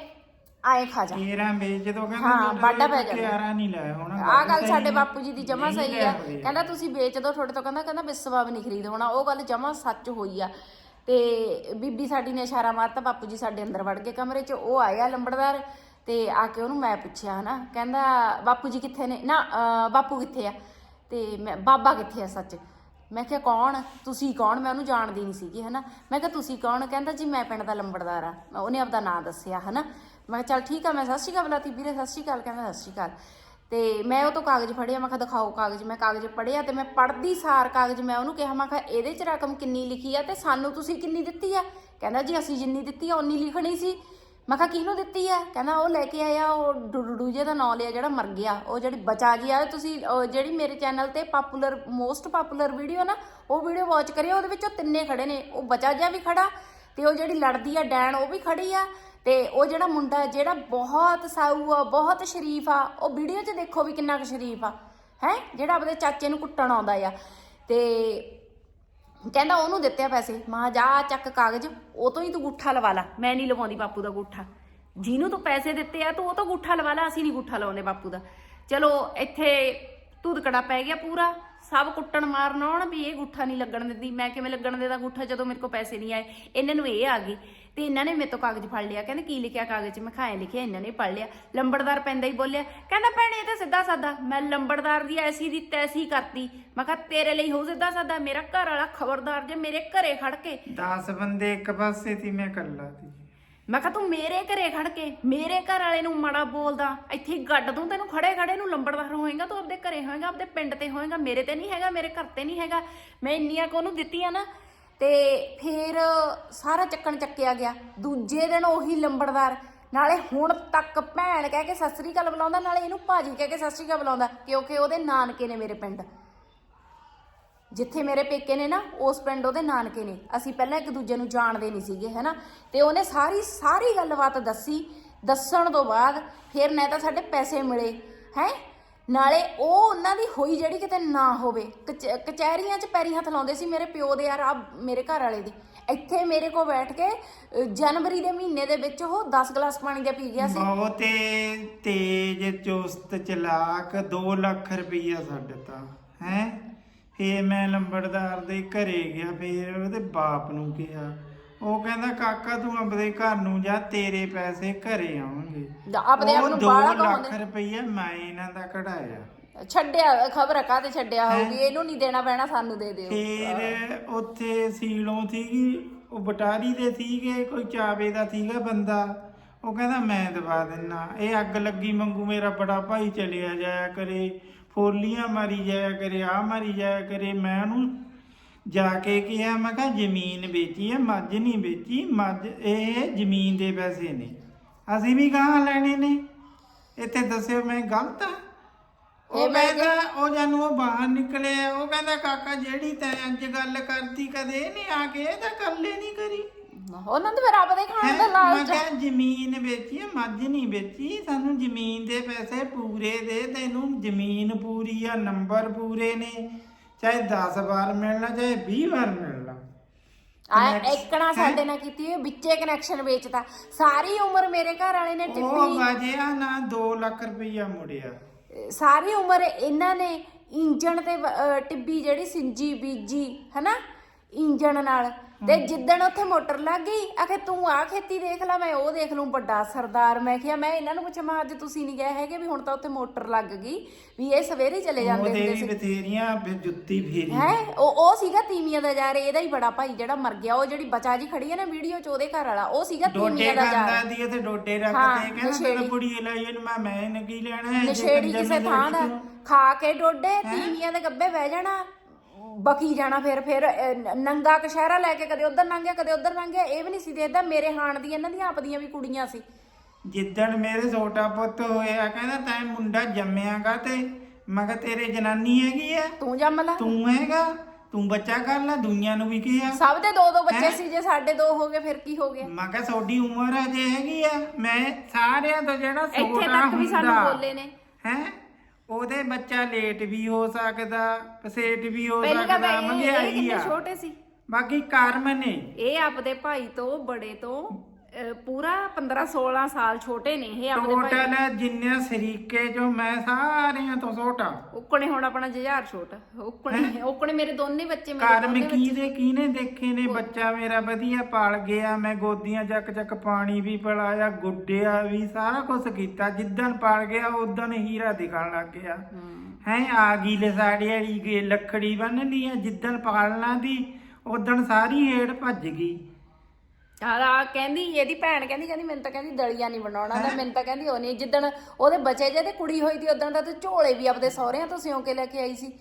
ਆਏ ਖਾ ਜਾ। 13 ਵੇਚ ਜਦੋਂ ਕਹਿੰਦਾ ਹਾਂ, ਵਾਢਾ ਪੈ ਜਾਂਦਾ। 11 ਨਹੀਂ ਲਾਇਆ ਹੋਣਾ ਆਹ ਗੱਲ ਸਾਡੇ ਬਾਪੂ ਜੀ ਦੀ ਜਮਾ ਸਹੀ ਆ। ਕਹਿੰਦਾ ਤੁਸੀਂ ਵੇਚ ਦਿਓ ਤੁਹਾਡੇ ਤੋਂ ਕਹਿੰਦਾ ਕਹਿੰਦਾ ਵਿਸਵਾ ਵੀ ਨਹੀਂ ਖਰੀਦ। ਹੋਣਾ ਉਹ ਗੱਲ ਜਮਾ ਸੱਚ ਹੋਈ ਆ। ਤੇ ਬੀਬੀ ਸਾਡੀ ਨੇ ਇਸ਼ਾਰਾ ਮਾਰਤਾ ਬਾਪੂ ਜੀ ਸਾਡੇ ਅੰਦਰ ਵੜ ਗਏ ਕਮਰੇ 'ਚ। ਉਹ ਆਇਆ ਲੰਬੜਦਾਰ ਤੇ ਆ ਕੇ ਉਹਨੂੰ ਮੈਂ ਪੁੱਛਿਆ ਹਨਾ। ਕਹਿੰਦਾ ਬਾਪੂ ਜੀ ਕਿੱਥੇ ਨੇ? ਨਾ ਅਹ, ਬਾਪੂ ਕਿੱਥੇ ਆ? ਤੇ ਮੈਂ ਬਾਬਾ ਕਿੱਥੇ ਆ ਸੱਚ? ਮੈਂ ਕਿਹਾ ਕੌਣ? ਤੁਸੀਂ ਕੌਣ? ਮੈਂ ਉਹਨੂੰ ਜਾਣਦੀ ਨਹੀਂ ਸੀਗੀ ਹਨਾ। ਮੈਂ ਕਿਹਾ ਤੁਸੀਂ ਕੌਣ? ਕਹਿੰਦਾ ਜੀ ਮੈਂ ਪਿੰਡ ਦਾ ਲੰਬੜਦਾਰ ਆ। ਉਹਨੇ ਆਪਦਾ ਨਾਂ ਦੱਸਿਆ ਹਨਾ? ਮੈਂ ਕਿਹਾ ਚੱਲ ਠੀਕ ਆ, ਮੈਂ ਸਤਿ ਸ਼੍ਰੀ ਅਕਾਲ ਬੁਲਾਤੀ ਵੀਰੇ, ਸਤਿ ਸ਼੍ਰੀ ਅਕਾਲ, ਕਹਿੰਦਾ ਸਤਿ ਸ਼੍ਰੀ ਅਕਾਲ। ਤੇ ਮੈਂ ਉਹ ਤੋਂ ਕਾਗਜ਼ ਫੜਿਆ, ਮੈਂ ਕਿਹਾ ਦਿਖਾਓ ਕਾਗਜ਼, ਮੈਂ ਕਾਗਜ਼ ਪੜਿਆ ਤੇ ਮੈਂ ਪੜਦੀ ਸਾਰ ਕਾਗਜ਼ ਮੈਂ ਉਹਨੂੰ ਕਿਹਾ, ਮੈਂ ਕਿਹਾ ਇਹਦੇ 'ਚ ਰਕਮ ਕਿੰਨੀ ਲਿਖੀ ਆ ਤੇ ਸਾਨੂੰ ਤੁਸੀਂ ਕਿੰਨੀ ਦਿੱਤੀ ਆ? ਕਹਿੰਦਾ ਜੀ ਅਸੀਂ ਜਿੰਨੀ ਦਿੱਤੀ ਆ ਉਨੀ ਲਿਖਣੀ ਸੀ। ਮੈਂ ਕਿਹਾ ਕਿਹਨੂੰ ਦਿੱਤੀ ਆ? ਕਹਿੰਦਾ ਉਹ ਲੈ ਕੇ ਆਇਆ, ਉਹ ਡੁੱਡੂ ਜੇ ਦਾ ਨਾਂ ਲਿਆ ਜਿਹੜਾ ਮਰ ਗਿਆ, ਉਹ ਜਿਹੜੀ ਬਚਾ ਜੀ ਆ, ਤੁਸੀਂ ਜਿਹੜੀ ਮੇਰੇ ਚੈਨਲ ਤੇ ਪਪੂਲਰ ਮੋਸਟ ਪਪੂਲਰ ਵੀਡੀਓ ਨਾ, ਉਹ ਵੀਡੀਓ ਵਾਚ ਕਰਿਓ, ਉਹਦੇ ਵਿੱਚ ਉਹ ਤਿੰਨੇ ਖੜੇ ਨੇ, ਉਹ ਬਚਾ ਜਿਹਾ ਵੀ ਖੜਾ ਤੇ ਉਹ ਜਿਹੜੀ ਲੜਦੀ ਆ, ਡੈਣ, ਉਹ ਵੀ ਖੜੀ ਆ। ਤੇ ਉਹ ਜਿਹੜਾ ਮੁੰਡਾ ਜਿਹੜਾ ਬਹੁਤ ਸਾਊ ਆ, ਬਹੁਤ ਸ਼ਰੀਫ ਆ, ਉਹ ਵੀਡੀਓ 'ਚ ਦੇਖੋ ਵੀ ਕਿੰਨਾ ਕੁ ਸ਼ਰੀਫ ਆ, ਹੈ? ਜਿਹੜਾ ਆਪਦੇ ਚਾਚੇ ਨੂੰ ਕੁੱਟਣ ਆਉਂਦਾ ਆ। ਤੇ ਕਹਿੰਦਾ ਉਹਨੂੰ ਦਿੱਤੇ ਆ ਪੈਸੇ। ਮਾਂ ਜਾ ਚੱਕ ਕਾਗਜ਼, ਉਹ ਤੋਂ ਹੀ ਤੂੰ ਗੁੱਠਾ ਲਵਾ ਲਾ। ਮੈਂ ਨਹੀਂ ਲਵਾਉਂਦੀ ਬਾਪੂ ਦਾ ਗੁੱਠਾ। ਜਿਹਨੂੰ ਤੂੰ ਪੈਸੇ ਦਿੱਤੇ ਆ, ਤੂੰ ਉਹ ਤੋਂ ਗੁੱਠਾ ਲਵਾ ਲਾ, ਅਸੀਂ ਨਹੀਂ ਗੁੱਠਾ ਲਵਾਉਂਦੇ ਬਾਪੂ ਦਾ। ਚਲੋ, ਇੱਥੇ ਧੁਦਕੜਾ ਪੈ ਗਿਆ ਪੂਰਾ। ਸਭ ਕੁੱਟਣ ਮਾਰਨ ਆਉਣ ਵੀ ਇਹ ਗੁੱਠਾ ਨਹੀਂ ਲੱਗਣ ਦਿੰਦੀ। ਮੈਂ ਕਿਵੇਂ ਲੱਗਣ ਦੇਦਾ ਗੁੱਠਾ ਜਦੋਂ ਮੇਰੇ ਕੋਲ ਪੈਸੇ ਨਹੀਂ ਆਏ? ਇਹਨਾਂ ਨੂੰ ਇਹ ਆ ਗਈ ਤੇ ਇਹਨਾਂ ਨੇ ਮੇਰੇ ਤੋਂ ਕਾਗਜ਼ ਫੜ ਲਿਆ। ਕਹਿੰਦੇ ਕੀ ਲਿਖਿਆ ਕਾਗਜ਼? 'ਚ ਮੈਂ ਖਾਏ ਲਿਖਿਆ ਇਹਨਾਂ ਨੇ ਪੜ ਲਿਆ। ਲੰਬੜਦਾਰ ਪੈਂਦਾ ਹੀ ਬੋਲਿਆ। ਕਹਿੰਦਾ ਭੈਣੇ ਇਹ ਤਾਂ ਸਿੱਧਾ ਸਾਦਾ। ਮੈਂ ਲੰਬੜਦਾਰ ਦੀ ਐਸੀ ਦੀ ਤੈਸੀ ਕਰਤੀ। ਮੈਂ ਕਿਹਾ ਤੇਰੇ ਲਈ ਹੋ ਸਿੱਧਾ ਸਾਦਾ। ਮੇਰਾ ਘਰ ਵਾਲਾ ਖਬਰਦਾਰ ਜੇ ਮੇਰੇ ਘਰੇ ਖੜ ਕੇ। 10 ਬੰਦੇ ਇੱਕ ਪਾਸੇ ਸੀ ਮੈਂ ਇਕੱਲਾ ਸੀ। ਮੈਂ ਕਿਹਾ ਤੂੰ ਮੇਰੇ ਘਰੇ ਖੜ ਕੇ ਮੇਰੇ ਘਰ ਵਾਲੇ ਨੂੰ ਮਾੜਾ ਬੋਲਦਾ। ਇੱਥੇ ਹੀ ਗੱਡ ਦੂੰ ਤੈਨੂੰ ਖੜੇ ਖੜੇ ਨੂੰ ਲੰਬੜਦਾਰ ਹੋਏਗਾ ਤੂੰ ਆਪਦੇ ਘਰੇ ਹੋਏਗਾ ਆਪਦੇ ਪਿੰਡ ਤੇ ਹੋਏਗਾ। ਮੇਰੇ ਤੇ ਨਹੀਂ ਹੈਗਾ ਮੇਰੇ ਘਰ ਤੇ ਨਹੀਂ ਹੈਗਾ। ਮੈਂ ਇੰਨੀਆਂ ਕੋ ਉਹਨੂੰ ਦਿੱਤੀਆਂ ਨਾ ਤੇ ਫਿਰ ਸਾਰਾ ਚੱਕਣ ਚੱਕਿਆ ਗਿਆ। ਦੂਜੇ ਦਿਨ ਉਹੀ ਲੰਬੜਦਾਰ, ਨਾਲੇ ਹੁਣ ਤੱਕ ਭੈਣ ਕਹਿ ਕੇ ਸਤਿ ਸ੍ਰੀ ਅਕਾਲ ਬੁਲਾਉਂਦਾ, ਨਾਲੇ ਇਹਨੂੰ ਭਾਜੀ ਕਹਿ ਕੇ ਸਤਿ ਸ੍ਰੀ ਅਕਾਲ ਬੁਲਾਉਂਦਾ, ਕਿਉਂਕਿ ਉਹਦੇ ਨਾਨਕੇ ਨੇ ਮੇਰੇ ਪਿੰਡ। ਜਿੱਥੇ ਮੇਰੇ ਪੇਕੇ ਨੇ ਨਾ, ਉਸ ਪਿੰਡ ਉਹਦੇ ਨਾਨਕੇ ਨੇ। ਅਸੀਂ ਪਹਿਲਾਂ ਇੱਕ ਦੂਜੇ ਨੂੰ ਜਾਣਦੇ ਨਹੀਂ ਸੀਗੇ, ਹੈਨਾ? ਤੇ ਉਹਨੇ ਸਾਰੀ ਸਾਰੀ ਗੱਲਬਾਤ ਦੱਸੀ। ਦੱਸਣ ਤੋਂ ਬਾਅਦ ਫਿਰ ਨਾ ਤਾਂ ਸਾਡੇ ਪੈਸੇ ਮਿਲੇ, ਹੈ? ਨਾਲੇ ਉਹ ਉਹਨਾਂ ਦੀ ਹੋਈ ਜਿਹੜੀ ਕਿਤੇ ਨਾ ਹੋਵੇ। ਕਚ- ਕਚਹਿਰੀਆਂ 'ਚ ਪੈਰੀ ਹੱਥ ਲਾਉਂਦੇ ਸੀ ਮੇਰੇ ਪਿਓ ਦੇ ਯਾਰ ਆ ਮੇਰੇ ਘਰ ਵਾਲੇ ਦੀ। ਇੱਥੇ ਮੇਰੇ ਕੋਲ ਬੈਠ ਕੇ ਅ, ਜਨਵਰੀ ਦੇ ਮਹੀਨੇ ਦੇ ਵਿੱਚ ਉਹ 10 ਗਲਾਸ ਪਾਣੀ ਦਾ ਪੀ ਗਿਆ ਸੀ। ਬਹੁਤ ਤੇਜ ਚੁਸਤ ਚਲਾਕ 2 ਲੱਖ ਰੁਪਈਆ ਸਾਡੇ ਤਾਂ ਹੈ? ਫੇਰ ਮੈਂ ਲੰਬੜਦਾਰ ਦੇ ਘਰੇ ਗਿਆ ਫੇਰ ਉਹਦੇ ਬਾਪ ਨੂੰ ਕਿਹਾ ਉਹ ਕਹਿੰਦਾ ਕਾਕਾ ਤੂੰ ਆਪਣੇ ਘਰ ਨੂੰ ਜਾ ਤੇਰੇ ਪੈਸੇ ਘਰੇ ਆਉਣਗੇ। ਆਪਦੇ ਆਪ ਨੂੰ ਬਾਹਲਾ ਲੱਖ ਕਮਾਉਂਦੇ ਰੁਪਈਆ ਮੈਂ ਇਹਨਾਂ ਦਾ ਕਢਾਇਆ। ਛੱਡਿਆ ਖਬਰ ਕਾਹਤੇ ਛੱਡਿਆ ਹੋਊਗੀ? ਇਹਨੂੰ ਨਹੀਂ ਦੇਣਾ ਪੈਣਾ ਸਾਨੂੰ ਦੇ ਦਿਓ। ਫੇਰ ਉੱਥੇ ਸੀਲੋਂ ਸੀਗੀ ਉਹ ਬਟਾਰੀ ਦੇ ਸੀਗੇ ਕੋਈ ਚਾਵੇ ਦਾ ਸੀਗਾ ਬੰਦਾ। ਉਹ ਕਹਿੰਦਾ ਮੈਂ ਦਵਾ ਦਿੰਨਾ। ਇਹ ਅੱਗ ਲੱਗੀ ਮੰਗੂ ਮੇਰਾ ਬੜਾ ਭਾਈ ਚਲਿਆ ਜਾਇਆ ਕਰੇ ਫੋਲੀਆਂ ਮਾਰੀ ਜਾਇਆ ਕਰੇ ਆ ਮਾਰੀ ਜਾਇਆ ਕਰੇ ਮੈਂ ਉਹਨੂੰ ਜਾ ਕੇ ਕਿਹਾ ਮੈਂ ਕਿਹਾ ਜ਼ਮੀਨ ਵੇਚੀ ਹੈ ਮੱਝ ਨਹੀਂ ਵੇਚੀ ਮੱਝ ਇਹ ਜ਼ਮੀਨ ਦੇ ਪੈਸੇ ਨੇ। ਅਸੀਂ ਵੀ ਗਾਂ ਲੈਣੇ ਨੇ। ਇੱਥੇ ਦੱਸਿਓ ਮੈਂ ਗਲਤ ਆ? ਉਹ ਕਹਿੰਦਾ ਉਹ ਜਾਨੂੰ ਉਹ ਬਾਹਰ ਨਿਕਲੇ ਉਹ ਕਹਿੰਦਾ ਕਾਕਾ ਜਿਹੜੀ ਤੈਂ ਅੱਜ ਗੱਲ ਕਰਤੀ ਕਦੇ ਨਹੀਂ ਆ ਕੇ ਇਹ ਤਾਂ ਕੱਲੇ ਨਹੀਂ ਕਰੀ? ਉਹਨਾਂ ਦੇ ਫਿਰ ਆਪਦੇ ਖਾਣ ਦਾ ਹੈਂ? ਮੈਂ ਲਾਲਚ। ਕਿਹਾ ਜ਼ਮੀਨ ਵੇਚੀ ਆ, ਮੱਝ ਨਹੀਂ ਵੇਚੀ ਸਾਨੂੰ ਜ਼ਮੀਨ ਦੇ ਪੈਸੇ ਪੂਰੇ ਦੇ ਤੈਨੂੰ ਜ਼ਮੀਨ ਪੂਰੀ ਆ ਨੰਬਰ ਪੂਰੇ ਨੇ। ਚਾਹੇ 10 ਵਾਰ ਮਿਲਣਾ ਚਾਹੇ 20 ਵਾਰ ਮਿਲਣਾ। ਆ ਇੱਕਣਾ ਸਾਡੇ ਨਾਲ ਕੀਤੀ ਹੋਈ, ਵਿੱਚੇ ਕਨੈਕਸ਼ਨ ਵੇਚਦਾ ਸਾਰੀ ਉਮਰ ਮੇਰੇ ਘਰ ਵਾਲੇ ਨੇ ਉਹ ਟਿੱਪੀ ਵਜਿਆ ਨਾ 2 ਲੱਖ ਰੁਪਈਆ ਮੁੜਿਆ। ਸਾਰੀ ਉਮਰ ਇਹਨਾਂ ਨੇ ਇੰਜਣ ਤੇ ਵ- ਅਹ ਟਿੱਬੀ ਜਿਹੜੀ ਸਿੰਜੀ ਬੀਜੀ ਹਨਾ? ਇੰਜਣ ਨਾਲ। ਤੇ ਜਿੱਦਣ ਉੱਥੇ ਮੋਟਰ ਲੱਗ ਗਈ ਆਖੇ ਤੂੰ ਆ ਖੇਤੀ ਦੇਖ ਲੈ ਮੈਂ ਉਹ ਦੇਖ ਲੂੰ ਵੱਡਾ ਸਰਦਾਰ। ਮੈਂ ਕਿਹਾ ਮੈਂ ਇਹਨਾਂ ਨੂੰ ਪੁੱਛਿਆ ਮੈਂ ਅੱਜ ਤੁਸੀਂ ਨਹੀਂ ਗਏ ਹੈਗੇ ਵੀ ਹੁਣ ਤਾਂ ਉੱਥੇ ਮੋਟਰ ਲੱਗ ਗਈ ਵੀ ਇਹ ਸਵੇਰੇ ਹੀ ਚਲੇ ਜਾਂਦੇ ਉਹਦੇ ਹੁੰਦੇ ਵੀ ਸੀ। ਬਥੇਰੀਆਂ ਫਿਰ ਜੁੱਤੀ ਫੇਰੀ ਹੈ? ਉਹ ਉਹ ਸੀਗਾ ਤੀਮੀਆਂ ਦਾ ਯਾਰ ਇਹਦਾ ਹੀ ਬੜਾ ਭਾਈ ਜਿਹੜਾ ਮਰ ਗਿਆ ਉਹ ਜਿਹੜੀ ਬਚਾ ਜੀ ਖੜੀ ਹੈ ਨਾ ਵੀਡੀਓ ਚ ਉਹਦੇ ਘਰ ਵਾਲਾ ਉਹ ਸੀਗਾ ਡੋਡੇ ਤੀਮੀਆਂ ਦਾ ਖਾਂਦਾ ਯਾਰ ਦੀ ਤੇ ਡੋਡੇ ਹਾਂ, ਰੱਖਦੇ ਕਹਿੰਦਾ ਨਸ਼ੇੜੀ। ਤੈਨੂੰ ਕੁੜੀ ਲਈ ਇਹਨੂੰ ਮੈਂ ਮੈਂ ਕੀ ਲੈਣਾ ਹੈ ਜੇ ਨਸ਼ੇੜੀ ਕੰਜਰ ਕਿਸੇ ਨੂੰ ਥਾਂ ਦਾ। ਖਾ ਕੇ ਡੋਡੇ ਤੀਵੀਆਂ ਦੇ ਗੱਬੇ ਬਹਿ ਜਾਣਾ। ਬਕੀ ਜਾਣਾ ਫਿਰ ਫਿਰ ਅਹ, ਨੰਗਾ ਕਸ਼ਹਿਰਾ ਲੈ ਕੇ ਕਦੇ ਉਧਰ ਲੰਘ ਗਿਆ ਕਦੇ ਉਧਰ ਲੰਘ ਗਿਆ ਇਹ ਵੀ ਨਹੀਂ ਸੀ ਦੇਖਦਾ ਮੇਰੇ ਹਾਣ ਦੀ ਇਹਨਾਂ ਦੀਆਂ ਆਪਦੀਆਂ ਵੀ ਕੁੜੀਆਂ ਸੀ। ਜਿੱਦਣ ਮੇਰੇ ਛੋਟਾ ਪੁੱਤ ਹੋਇਆ ਕਹਿੰਦਾ ਤੈਂ ਮੁੰਡਾ ਜੰਮਿਆਗਾ ਤੇ ਮੈਂ ਕਿਹਾ ਤੇਰੇ ਜਨਾਨੀ ਹੈਗੀ ਆ। ਤੂੰ ਜੰਮ ਲਾ। ਤੂੰ ਹੈਗਾ ਤੂੰ ਬੱਚਾ ਕਰ ਲੈ ਦੁਨੀਆ ਨੂੰ ਵੀ ਕੀ ਆ। ਸਭ ਦੇ ਦੋ ਦੋ ਬੱਚੇ ਹੈਂ? ਸੀ ਜੇ ਸਾਡੇ ਦੋ ਹੋ ਗਏ ਫਿਰ ਕੀ ਹੋ ਗਿਆ? ਮੈਂ ਕਿਹਾ ਤੁਹਾਡੀ ਉਮਰ ਅਜੇ ਹੈਗੀ ਆ ਮੈਂ ਸਾਰਿਆਂ ਤੋਂ ਜਿਹੜਾ ਇੱਥੇ ਛੋਟਾ ਤੱਕ ਵੀ ਸਾਨੂੰ ਬੋਲੇ ਨੇ। ਹੈ? ਉਹਦੇ ਬੱਚਾ ਲੇਟ ਵੀ ਹੋ ਸਕਦਾ ਪਸੇਟ ਵੀ ਹੋ ਪਹਿਲੀ ਗੱਲ ਸਕਦਾ ਤਾਂ ਇਹ- ਇਹ ਮਹਿੰਗਾਈ ਕਿੰਨੇ ਆ। ਛੋਟੇ ਸੀ। ਬਾਕੀ ਕਰਮ ਨੇ। ਇਹ ਆਪਦੇ ਭਾਈ ਤੋਂ ਬੜੇ ਤੋਂ ਅਹ, ਪੂਰਾ 15 16 ਸਾਲ ਛੋਟੇ ਨੇ ਇਹ ਆਪਦੇ ਭਾਈ। ਟੋਟਲ ਜਿੰਨੇ ਸਰੀਕੇ ਜੋ ਮੈਂ ਸਾਰਿਆਂ ਤੋਂ ਛੋਟਾ। ਉਕਣੇ ਹੁਣ ਆਪਣਾ ਜੁਝਾਰ ਛੋਟਾ। ਉਕਣੇ ਉਕਣੇ ਮੇਰੇ ਦੋਨੇ ਬੱਚੇ ਮੇਰੇ ਕਰਮ ਦੋਨੇ ਕੀ ਦੇ ਕੀਨੇ ਦੇਖੇ ਨੇ? ਬੱਚਾ ਮੇਰਾ ਵਧੀਆ ਪਾਲ ਗਿਆ ਮੈਂ ਗੋਦੀਆਂ ਚੱਕ ਚੱਕ ਪਾਣੀ ਵੀ ਪਿਲਾਇਆ ਗੁੱਡਿਆ ਵੀ ਸਾਰਾ ਕੁਝ ਕੀਤਾ। ਜਿੱਦਣ ਪਾਲ ਗਿਆ ਉਦੋਂ ਹੀਰਾ ਦਿਖਣ ਲੱਗ ਗਿਆ। ਹੈ। ਆ ਗਈ ਲਸਾੜੀ ਵਾਲੀ ਗੇ ਲੱਖੜੀ ਬੰਨ ਲਈ ਆ, ਜਿੱਦਣ ਪਾਲਣਾ ਦੀ ਉਦੋਂ ਸਾਰੀ ਹੇੜ ਭੱਜ ਗਈ। ਆ ਕਹਿੰਦੀ ਇਹਦੀ ਭੈਣ ਕਹਿੰਦੀ ਕਹਿੰਦੀ ਮੈਨੂੰ ਤਾਂ ਕਹਿੰਦੀ ਦਲੀਆ ਨਹੀਂ ਬਣਾਉਣਾ ਤਾਂ ਮੈਨੂੰ ਤਾਂ ਕਹਿੰਦੀ ਉਹ ਨਹੀਂ। ਜਿੱਦਣ ਉਹਦੇ ਬੱਚੇ ਜੇ ਤੇ ਕੁੜੀ ਹੋਈ ਤੀ ਉਦੋਂ ਤਾਂ ਤੂੰ ਝੋਲੇ ਵੀ ਆਪਦੇ ਸਹੁਰਿਆਂ ਤੋਂ ਸਿਉਂ ਕੇ ਲੈ ਕੇ ਆਈ ਸੀ।